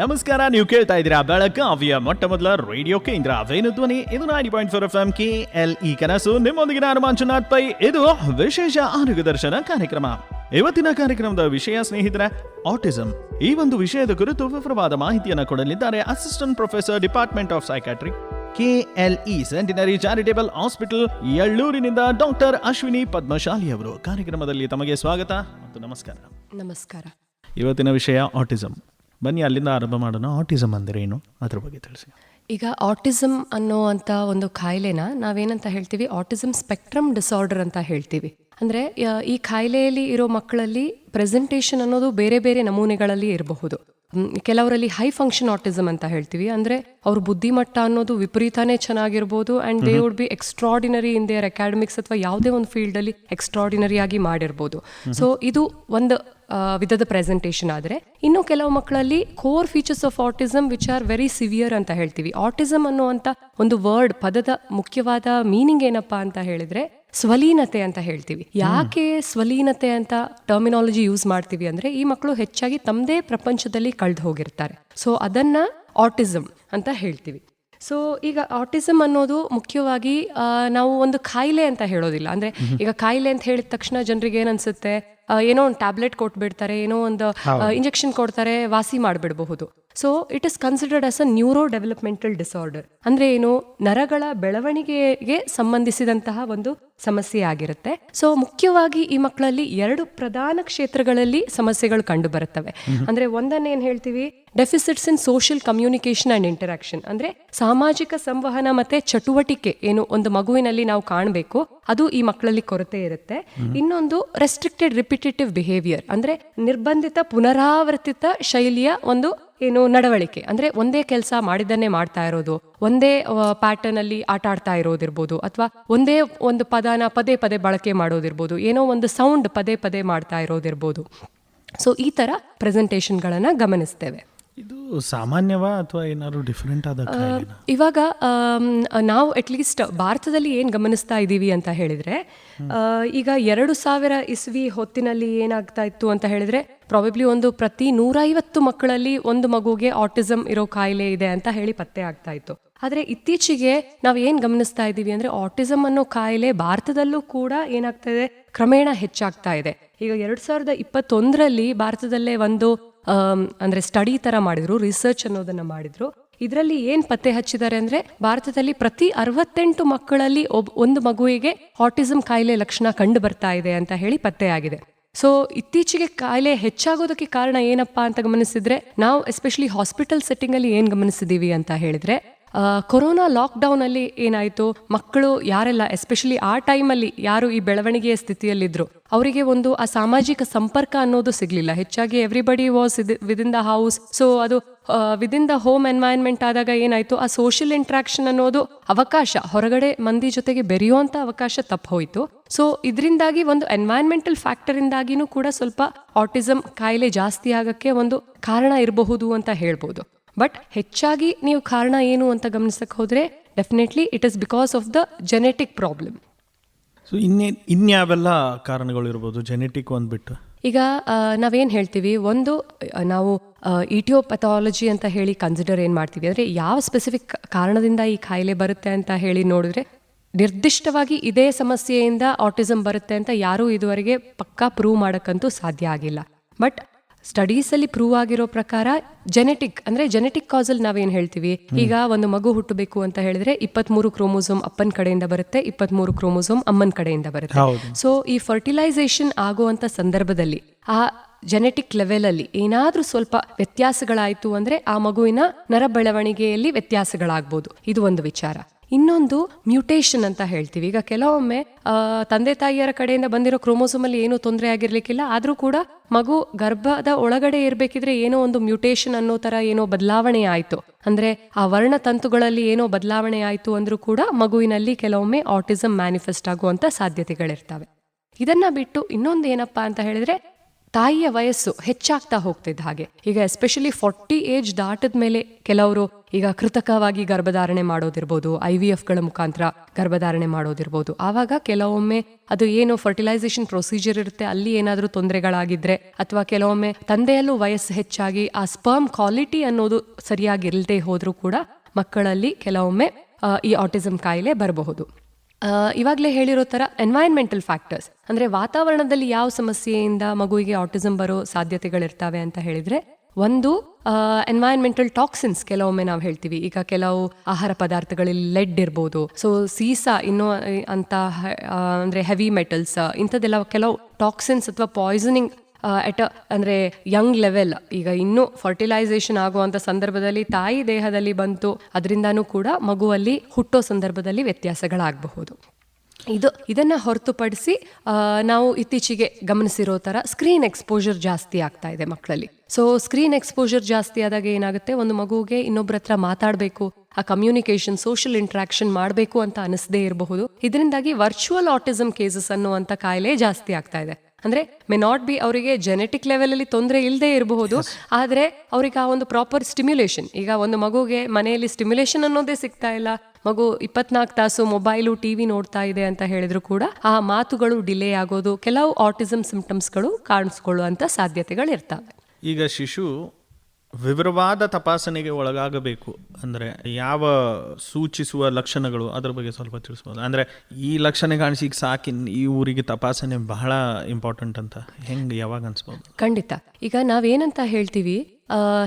ನಮಸ್ಕಾರ ನೀವು ಕೇಳ್ತಾ ಇದ್ದೀರಾ ಬೆಳಗಾವಿಯ ಮೊಟ್ಟ ಮೊದಲ ರೇಡಿಯೋ ಕೇಂದ್ರ ವೇಣು ಧ್ವನಿ. ಇದು ninety point four F M K L E ಕನಸು. ನಿಮ್ಮೊಂದಿಗೆ ನಾನು ಮಂಜುನಾಥ್ ಪೈ ಇದು ವಿಶೇಷ ಆರೋಗ್ಯ ದರ್ಶನ ಕಾರ್ಯಕ್ರಮ. ಇವತ್ತಿನ ಕಾರ್ಯಕ್ರಮದ ವಿಷಯ ಸ್ನೇಹಿತರೆ ಆಟಿಸಂ ಈ ಒಂದು ವಿಷಯದ ಕುರಿತು ವಿವರವಾದ ಮಾಹಿತಿಯನ್ನು ಕೊಡಲಿದ್ದಾರೆ assistant professor department of psychiatry KLE centenary charitable hospital ಯಳ್ಳೂರಿನಿಂದ doctor Ashwini Padmashali ಅವರು. ಕಾರ್ಯಕ್ರಮದಲ್ಲಿ ತಮಗೆ ಸ್ವಾಗತ ಮತ್ತು ನಮಸ್ಕಾರ. ನಮಸ್ಕಾರ. ಇವತ್ತಿನ ವಿಷಯ ಆಟಿಸಂ ಬನ್ನಿ ಅಲ್ಲಿಂದ ಆರಂಭ ಮಾಡೋಣ. ಆಟಿಸಮ್ ಅಂದರೆ ಏನು? ಅದ್ರ ಬಗ್ಗೆ ತಿಳಿಸಿ. ಈಗ ಆಟಿಸಮ್ ಅನ್ನೋ ಅಂತ ಒಂದು ಕಾಯಿಲೆನ ನಾವೇನಂತ ಹೇಳ್ತೀವಿ? ಆಟಿಸಮ್ ಸ್ಪೆಕ್ಟ್ರಮ್ ಡಿಸಾರ್ಡರ್ ಅಂತ ಹೇಳ್ತೀವಿ. ಅಂದರೆ ಈ ಕಾಯಿಲೆಯಲ್ಲಿ ಇರೋ ಮಕ್ಕಳಲ್ಲಿ ಪ್ರೆಸೆಂಟೇಷನ್ ಅನ್ನೋದು ಬೇರೆ ಬೇರೆ ನಮೂನೆಗಳಲ್ಲಿ ಇರಬಹುದು. ಕೆಲವರಲ್ಲಿ ಹೈ ಫಂಕ್ಷನ್ ಆಟಿಸಮ್ ಅಂತ ಹೇಳ್ತೀವಿ. ಅಂದರೆ ಅವ್ರ ಬುದ್ಧಿಮಟ್ಟ ಅನ್ನೋದು ವಿಪರೀತನೇ ಚೆನ್ನಾಗಿರ್ಬೋದು and they would be extraordinary in their academics ಅಥವಾ ಯಾವುದೇ ಒಂದು ಫೀಲ್ಡಲ್ಲಿ ಎಕ್ಸ್ಟ್ರಾಡಿನರಿ ಆಗಿ ಮಾಡಿರ್ಬೋದು. ಸೊ ಇದು ಒಂದು ವಿಧದ ಪ್ರೆಸೆಂಟೇಷನ್ ಆದರೆ. ಇನ್ನು ಕೆಲವು ಮಕ್ಕಳಲ್ಲಿ core features of autism which are very severe ಅಂತ ಹೇಳ್ತೀವಿ. ಆಟಿಸಮ್ ಅನ್ನುವಂಥ ಒಂದು ವರ್ಡ್ ಪದದ ಮುಖ್ಯವಾದ ಮೀನಿಂಗ್ ಏನಪ್ಪಾ ಅಂತ ಹೇಳಿದ್ರೆ ಸ್ವಲೀನತೆ ಅಂತ ಹೇಳ್ತೀವಿ. ಯಾಕೆ ಸ್ವಲೀನತೆ ಅಂತ ಟರ್ಮಿನಾಲಜಿ ಯೂಸ್ ಮಾಡ್ತೀವಿ ಅಂದ್ರೆ ಈ ಮಕ್ಕಳು ಹೆಚ್ಚಾಗಿ ತಮ್ಮದೇ ಪ್ರಪಂಚದಲ್ಲಿ ಕಳೆದು ಹೋಗಿರ್ತಾರೆ. ಸೊ ಅದನ್ನ ಆಟಿಸಮ್ ಅಂತ ಹೇಳ್ತೀವಿ. ಸೊ ಈಗ ಆಟಿಸಮ್ ಅನ್ನೋದು ಮುಖ್ಯವಾಗಿ ನಾವು ಒಂದು ಕಾಯಿಲೆ ಅಂತ ಹೇಳೋದಿಲ್ಲ. ಅಂದ್ರೆ ಈಗ ಕಾಯಿಲೆ ಅಂತ ಹೇಳಿದ ತಕ್ಷಣ ಜನರಿಗೆ ಏನನ್ಸುತ್ತೆ ಏನೋ ಒಂದು ಟ್ಯಾಬ್ಲೆಟ್ ಕೊಟ್ಬಿಡ್ತಾರೆ ಏನೋ ಒಂದು ಇಂಜೆಕ್ಷನ್ ಕೊಡ್ತಾರೆ ವಾಸಿ ಮಾಡಿಬಿಡಬಹುದು. So it is considered as a neuro developmental disorder ಅಂದ್ರೆ ಏನು ನರಗಳ ಬೆಳವಣಿಗೆಗೆ ಸಂಬಂಧಿಸಿದಂತಹ ಒಂದು ಸಮಸ್ಯೆ ಆಗಿರುತ್ತೆ. ಸೊ ಮುಖ್ಯವಾಗಿ ಈ ಮಕ್ಕಳಲ್ಲಿ ಎರಡು ಪ್ರಧಾನ ಕ್ಷೇತ್ರಗಳಲ್ಲಿ ಸಮಸ್ಯೆಗಳು ಕಂಡು ಬರುತ್ತವೆ ಅಂದ್ರೆ ಒಂದನ್ನ ಏನ್ ಹೇಳ್ತೀವಿ? Deficits in social communication and interaction ಅಂದರೆ ಸಾಮಾಜಿಕ ಸಂವಹನ ಮತ್ತು ಚಟುವಟಿಕೆ ಏನು ಒಂದು ಮಗುವಿನಲ್ಲಿ ನಾವು ಕಾಣಬೇಕು, ಅದು ಈ ಮಕ್ಕಳಲ್ಲಿ ಕೊರತೆ ಇರುತ್ತೆ. ಇನ್ನೊಂದು ರೆಸ್ಟ್ರಿಕ್ಟೆಡ್ ರಿಪಿಟೇಟಿವ್ ಬಿಹೇವಿಯರ್ ಅಂದರೆ ನಿರ್ಬಂಧಿತ ಪುನರಾವರ್ತಿತ ಶೈಲಿಯ ಒಂದು ಏನು ನಡವಳಿಕೆ. ಅಂದ್ರೆ ಒಂದೇ ಕೆಲಸ ಮಾಡಿದ್ದನ್ನೇ ಮಾಡ್ತಾ ಇರೋದು, ಒಂದೇ ಪ್ಯಾಟರ್ನ್ ಅಲ್ಲಿ ಆಟ ಆಡ್ತಾ ಇರೋದಿರ್ಬೋದು, ಅಥವಾ ಒಂದೇ ಒಂದು ಪದನ ಪದೇ ಪದೇ ಬಳಕೆ ಮಾಡೋದಿರ್ಬೋದು, ಏನೋ ಒಂದು ಸೌಂಡ್ ಪದೇ ಪದೇ ಮಾಡ್ತಾ ಇರೋದಿರ್ಬೋದು. ಸೊ ಈ ತರ ಪ್ರೆಸೆಂಟೇಷನ್ಗಳನ್ನು ಗಮನಿಸ್ತೇವೆ. ಇದು ಸಾಮಾನ್ಯವಾ ಅಥವಾ ಏನಾದ್ರು ಡಿಫ್ರೆಂಟ್ ಆದ? ಇವಾಗ ನಾವು ಅಟ್ಲೀಸ್ಟ್ ಭಾರತದಲ್ಲಿ ಏನು ಗಮನಿಸ್ತಾ ಇದ್ದೀವಿ ಅಂತ ಹೇಳಿದ್ರೆ ಈಗ ಎರಡು ಸಾವಿರ ಇಸ್ವಿ ಹೊತ್ತಿನಲ್ಲಿ ಏನಾಗ್ತಾ ಇತ್ತು ಅಂತ ಹೇಳಿದ್ರೆ ಪ್ರಾಬಬ್ಲಿ ಒಂದು ಪ್ರತಿ ನೂರೈವತ್ತು ಮಕ್ಕಳಲ್ಲಿ ಒಂದು ಮಗುಗೆ ಆಟಿಸಮ್ ಇರೋ ಕಾಯಿಲೆ ಇದೆ ಅಂತ ಹೇಳಿ ಪತ್ತೆ ಆಗ್ತಾ ಇತ್ತು. ಆದ್ರೆ ಇತ್ತೀಚೆಗೆ ನಾವು ಏನು ಗಮನಿಸ್ತಾ ಇದ್ದೀವಿ ಅಂದ್ರೆ ಆಟಿಸಮ್ ಅನ್ನೋ ಕಾಯಿಲೆ ಭಾರತದಲ್ಲೂ ಕೂಡ ಏನಾಗ್ತಾ ಇದೆ ಕ್ರಮೇಣ ಹೆಚ್ಚಾಗ್ತಾ ಇದೆ. ಈಗ ಎರಡ್ ಸಾವಿರದ ಇಪ್ಪತ್ತೊಂದರಲ್ಲಿ ಭಾರತದಲ್ಲೇ ಒಂದು ಅಂದ್ರೆ ಸ್ಟಡಿ ತರ ಮಾಡಿದ್ರು ರಿಸರ್ಚ್ ಅನ್ನೋದನ್ನ ಮಾಡಿದ್ರು. ಇದರಲ್ಲಿ ಏನ್ ಪತ್ತೆ ಹಚ್ಚಿದ್ದಾರೆ ಅಂದ್ರೆ, ಭಾರತದಲ್ಲಿ ಪ್ರತಿ ಅರವತ್ತೆಂಟು ಮಕ್ಕಳಲ್ಲಿ ಒಂದು ಮಗುವಿಗೆ ಆಟಿಸಂ ಕಾಯಿಲೆ ಲಕ್ಷಣ ಕಂಡು ಬರ್ತಾ ಇದೆ ಅಂತ ಹೇಳಿ ಪತ್ತೆ ಆಗಿದೆ. ಸೊ ಇತ್ತೀಚೆಗೆ ಕಾಯಿಲೆ ಹೆಚ್ಚಾಗೋದಕ್ಕೆ ಕಾರಣ ಏನಪ್ಪಾ ಅಂತ ಗಮನಿಸಿದ್ರೆ, ನಾವು ಎಸ್ಪೆಷಲಿ ಹಾಸ್ಪಿಟಲ್ ಸೆಟ್ಟಿಂಗ್ ಅಲ್ಲಿ ಏನ್ ಗಮನಿಸಿದೀವಿ ಅಂತ ಹೇಳಿದ್ರೆ ಕೊರೋನಾ ಲಾಕ್ಡೌನಲ್ಲಿ ಏನಾಯಿತು? ಮಕ್ಕಳು ಯಾರೆಲ್ಲ ಎಸ್ಪೆಷಲಿ ಆ ಟೈಮಲ್ಲಿ ಯಾರು ಈ ಬೆಳವಣಿಗೆಯ ಸ್ಥಿತಿಯಲ್ಲಿದ್ರು? ಅವರಿಗೆ ಒಂದು ಆ ಸಾಮಾಜಿಕ ಸಂಪರ್ಕ ಅನ್ನೋದು ಸಿಗಲಿಲ್ಲ. ಹೆಚ್ಚಾಗಿ everybody was within the house so ಅದು ವಿದಿನ್ ದ ಹೋಮ್ ಎನ್ವೈರನ್ಮೆಂಟ್ ಆದಾಗ ಏನಾಯ್ತು? ಆ ಸೋಷಿಯಲ್ ಇಂಟ್ರಾಕ್ಷನ್ ಅನ್ನೋದು ಅವಕಾಶ, ಹೊರಗಡೆ ಮಂದಿ ಜೊತೆಗೆ ಬೆರೆಯುವಂಥ ಅವಕಾಶ ತಪ್ಪು ಹೋಯಿತು ಸೊ ಇದರಿಂದಾಗಿ ಒಂದು ಎನ್ವೈರನ್ಮೆಂಟಲ್ ಫ್ಯಾಕ್ಟರ್ ಇಂದಾಗಿನೂ ಕೂಡ ಸ್ವಲ್ಪ ಆಟಿಸಮ್ ಕಾಯಿಲೆ ಜಾಸ್ತಿ ಆಗೋಕ್ಕೆ ಒಂದು ಕಾರಣ ಇರಬಹುದು ಅಂತ ಹೇಳ್ಬೋದು. ಬಟ್ ಹೆಚ್ಚಾಗಿ ನೀವು ಕಾರಣ ಏನು ಅಂತ ಗಮನಿಸಕ್ಕೆ ಹೋದರೆ definitely it is because of the genetic problem so ಇನ್ನೇ ಇನ್ಯಾವೆಲ್ಲ ಕಾರಣಗಳು ಇರ್ಬೋದು ಜೆನೆಟಿಕ್ ಅಂದ್ಬಿಟ್ಟು ಈಗ ನಾವೇನು ಹೇಳ್ತೀವಿ? ಒಂದು ನಾವು ಇಟಿಯೋಪಥಾಲಜಿ ಅಂತ ಹೇಳಿ ಕನ್ಸಿಡರ್ ಏನು ಮಾಡ್ತೀವಿ? ಅಂದರೆ ಯಾವ ಸ್ಪೆಸಿಫಿಕ್ ಕಾರಣದಿಂದ ಈ ಕಾಯಿಲೆ ಬರುತ್ತೆ ಅಂತ ಹೇಳಿ ನೋಡಿದ್ರೆ ನಿರ್ದಿಷ್ಟವಾಗಿ ಇದೇ ಸಮಸ್ಯೆಯಿಂದ ಆಟಿಸಮ್ ಬರುತ್ತೆ ಅಂತ ಯಾರೂ ಇದುವರೆಗೆ ಪಕ್ಕಾ ಪ್ರೂವ್ ಮಾಡೋಕ್ಕಂತೂ ಸಾಧ್ಯ ಆಗಿಲ್ಲ. ಬಟ್ ಸ್ಟಡೀಸ್ ಅಲ್ಲಿ ಪ್ರೂವ್ ಆಗಿರೋ ಪ್ರಕಾರ ಜೆನೆಟಿಕ್ ಅಂದ್ರೆ ಜೆನೆಟಿಕ್ ಕಾಸಲ್ಲಿ ನಾವೇನು ಹೇಳ್ತೀವಿ? ಈಗ ಒಂದು ಮಗು ಹುಟ್ಟಬೇಕು ಅಂತ ಹೇಳಿದ್ರೆ ಇಪ್ಪತ್ಮೂರು ಕ್ರೋಮೋಸೋಮ್ ಅಪ್ಪನ ಕಡೆಯಿಂದ ಬರುತ್ತೆ ಇಪ್ಪತ್ಮೂರು ಕ್ರೋಮೋಸೋಮ್ ಅಮ್ಮನ ಕಡೆಯಿಂದ ಬರುತ್ತೆ. ಸೊ ಈ ಫರ್ಟಿಲೈಸೇಷನ್ ಆಗುವಂತ ಸಂದರ್ಭದಲ್ಲಿ ಆ ಜೆನೆಟಿಕ್ ಲೆವೆಲ್ ಅಲ್ಲಿ ಏನಾದ್ರೂ ಸ್ವಲ್ಪ ವ್ಯತ್ಯಾಸಗಳಾಯ್ತು ಅಂದ್ರೆ ಆ ಮಗುವಿನ ನರ ಬೆಳವಣಿಗೆಯಲ್ಲಿ ವ್ಯತ್ಯಾಸಗಳಾಗ್ಬೋದು. ಇದು ಒಂದು ವಿಚಾರ. ಇನ್ನೊಂದು ಮ್ಯೂಟೇಷನ್ ಅಂತ ಹೇಳ್ತೀವಿ. ಈಗ ಕೆಲವೊಮ್ಮೆ ತಂದೆ ತಾಯಿಯರ ಕಡೆಯಿಂದ ಬಂದಿರೋ ಕ್ರೋಮೋಸೋಮ್ ಅಲ್ಲಿ ಏನೂ ತೊಂದರೆ ಆಗಿರ್ಲಿಕ್ಕಿಲ್ಲ. ಆದ್ರೂ ಕೂಡ ಮಗು ಗರ್ಭದ ಒಳಗಡೆ ಇರಬೇಕಿದ್ರೆ ಏನೋ ಒಂದು ಮ್ಯೂಟೇಷನ್ ಅನ್ನೋ ತರ ಏನೋ ಬದಲಾವಣೆ ಆಯಿತು. ಅಂದ್ರೆ ಆ ವರ್ಣತಂತುಗಳಲ್ಲಿ ಏನೋ ಬದಲಾವಣೆ ಆಯಿತು ಅಂದ್ರೂ ಕೂಡ ಮಗುವಿನಲ್ಲಿ ಕೆಲವೊಮ್ಮೆ ಆಟಿಸಮ್ ಮ್ಯಾನಿಫೆಸ್ಟ್ ಆಗುವಂತ ಸಾಧ್ಯತೆಗಳಿರ್ತವೆ. ಇದನ್ನ ಬಿಟ್ಟು ಇನ್ನೊಂದು ಏನಪ್ಪಾ ಅಂತ ಹೇಳಿದ್ರೆ ತಾಯಿಯ ವಯಸ್ಸು ಹೆಚ್ಚಾಗ್ತಾ ಹೋಗ್ತಿದ್ದ ಹಾಗೆ. ಈಗ ಎಸ್ಪೆಷಲಿ ಫಾರ್ಟಿ ಏಜ್ ದಾಟದ ಮೇಲೆ ಕೆಲವರು ಈಗ ಕೃತಕವಾಗಿ ಗರ್ಭಧಾರಣೆ ಮಾಡೋದಿರ್ಬೋದು ಐ ವಿ ಎಫ್ಗಳ ಮುಖಾಂತರ ಗರ್ಭಧಾರಣೆ ಮಾಡೋದಿರ್ಬೋದು. ಆವಾಗ ಕೆಲವೊಮ್ಮೆ ಅದು ಏನು ಫರ್ಟಿಲೈಸೇಷನ್ ಪ್ರೊಸೀಜರ್ ಇರುತ್ತೆ, ಅಲ್ಲಿ ಏನಾದರೂ ತೊಂದರೆಗಳಾಗಿದ್ರೆ ಅಥವಾ ಕೆಲವೊಮ್ಮೆ ತಂದೆಯಲ್ಲೂ ವಯಸ್ಸು ಹೆಚ್ಚಾಗಿ ಆ ಸ್ಪರ್ಮ್ ಕ್ವಾಲಿಟಿ ಅನ್ನೋದು ಸರಿಯಾಗಿ ಇಲ್ಲದೆ ಹೋದ್ರೂ ಕೂಡ ಮಕ್ಕಳಲ್ಲಿ ಕೆಲವೊಮ್ಮೆ ಈ ಆಟಿಸಮ್ ಕಾಯಿಲೆ ಬರಬಹುದು. ಇವಾಗಲೇ ಹೇಳಿರೋ ಥರ ಎನ್ವೈರ್ಮೆಂಟಲ್ ಫ್ಯಾಕ್ಟರ್ಸ್ ಅಂದರೆ ವಾತಾವರಣದಲ್ಲಿ ಯಾವ ಸಮಸ್ಯೆಯಿಂದ ಮಗುವಿಗೆ ಆಟಿಸಮ್ ಬರೋ ಸಾಧ್ಯತೆಗಳಿರ್ತವೆ ಅಂತ ಹೇಳಿದರೆ, ಒಂದು ಎನ್ವೈರ್ಮೆಂಟಲ್ ಟಾಕ್ಸಿನ್ಸ್ ಕೆಲವೊಮ್ಮೆ ನಾವು ಹೇಳ್ತೀವಿ. ಈಗ ಕೆಲವು ಆಹಾರ ಪದಾರ್ಥಗಳಲ್ಲಿ ಲೆಡ್ ಇರ್ಬೋದು. ಸೊ ಸೀಸಾ ಇನ್ನೂ ಅಂತ ಅಂದ್ರೆ ಹೆವಿ ಮೆಟಲ್ಸ್ ಇಂಥದ್ದೆಲ್ಲ ಕೆಲವು ಟಾಕ್ಸಿನ್ಸ್ ಅಥವಾ ಪಾಯ್ಸನಿಂಗ್ ಎಟ್ ಅಂದರೆ ಯಂಗ್ ಲೆವೆಲ್ ಈಗ ಇನ್ನೂ ಫರ್ಟಿಲೈಸೇಷನ್ ಆಗುವಂಥ ಸಂದರ್ಭದಲ್ಲಿ ತಾಯಿ ದೇಹದಲ್ಲಿ ಬಂತು, ಅದರಿಂದನೂ ಕೂಡ ಮಗುವಲ್ಲಿ ಹುಟ್ಟೋ ಸಂದರ್ಭದಲ್ಲಿ ವ್ಯತ್ಯಾಸಗಳಾಗಬಹುದು. ಇದು, ಇದನ್ನು ಹೊರತುಪಡಿಸಿ ನಾವು ಇತ್ತೀಚೆಗೆ ಗಮನಿಸಿರೋ ಥರ ಸ್ಕ್ರೀನ್ ಎಕ್ಸ್ಪೋಜರ್ ಜಾಸ್ತಿ ಆಗ್ತಾ ಇದೆ ಮಕ್ಕಳಲ್ಲಿ. ಸೊ ಸ್ಕ್ರೀನ್ ಎಕ್ಸ್ಪೋಜರ್ ಜಾಸ್ತಿ ಆದಾಗ ಏನಾಗುತ್ತೆ? ಒಂದು ಮಗುವಿಗೆ ಇನ್ನೊಬ್ಬರ ಹತ್ರ ಮಾತಾಡಬೇಕು, ಆ ಕಮ್ಯುನಿಕೇಶನ್ ಸೋಷಿಯಲ್ ಇಂಟ್ರಾಕ್ಷನ್ ಮಾಡಬೇಕು ಅಂತ ಅನಿಸದೇ ಇರಬಹುದು. ಇದರಿಂದಾಗಿ ವರ್ಚುವಲ್ ಆಟಿಸಮ್ ಕೇಸಸ್ ಅನ್ನುವಂಥ ಕಾಯಿಲೆ ಜಾಸ್ತಿ ಆಗ್ತಾ ಇದೆ. ಅಂದ್ರೆ ಮೇ ನಾಟ್ ಬಿ ಅವರಿಗೆ ಜೆನೆಟಿಕ್ ಲೆವೆಲ್ ಅಲ್ಲಿ ತೊಂದರೆ ಇಲ್ಲದೆ ಇರಬಹುದು ಆದ್ರೆ ಅವ್ರಿಗೆ ಆ ಒಂದು ಪ್ರಾಪರ್ ಸ್ಟಿಮ್ಯುಲೇಷನ್ ಈಗ ಒಂದು ಮಗುಗೆ ಮನೆಯಲ್ಲಿ ಸ್ಟಿಮ್ಯುಲೇಷನ್ ಅನ್ನೋದೇ ಸಿಗ್ತಾ ಇಲ್ಲ. ಮಗು ಇಪ್ಪತ್ನಾಲ್ಕು ತಾಸು ಮೊಬೈಲು ಟಿವಿ ನೋಡ್ತಾ ಇದೆ ಅಂತ ಹೇಳಿದ್ರು ಕೂಡ ಆ ಮಾತುಗಳು ಡಿಲೇ ಆಗೋದು ಕೆಲವು ಆಟಿಸಮ್ ಸಿಂಪ್ಟಮ್ಸ್ಗಳು ಕಾಣಿಸ್ಕೊಳ್ಳುವಂತ ಸಾಧ್ಯತೆಗಳು ಇರ್ತವೆ ಈಗ ಶಿಶು ವಿವರವಾದ ತಪಾಸಣೆಗೆ ಒಳಗಾಗಬೇಕು. ಅಂದರೆ ಯಾವ ಸೂಚಿಸುವ ಲಕ್ಷಣಗಳು ಅದ್ರ ಬಗ್ಗೆ ಸ್ವಲ್ಪ ತಿಳಿಸ್ಬೋದು. ಅಂದರೆ ಈ ಲಕ್ಷಣ ಕಾಣಿಸಿ ಈಗ ಸಾಕಿ ಈ ಊರಿಗೆ ತಪಾಸಣೆ ಬಹಳ ಇಂಪಾರ್ಟೆಂಟ್ ಅಂತ ಹೆಂಗೆ ಯಾವಾಗ ಅನ್ಸ್ಬೋದು? ಖಂಡಿತ. ಈಗ ನಾವೇನಂತ ಹೇಳ್ತೀವಿ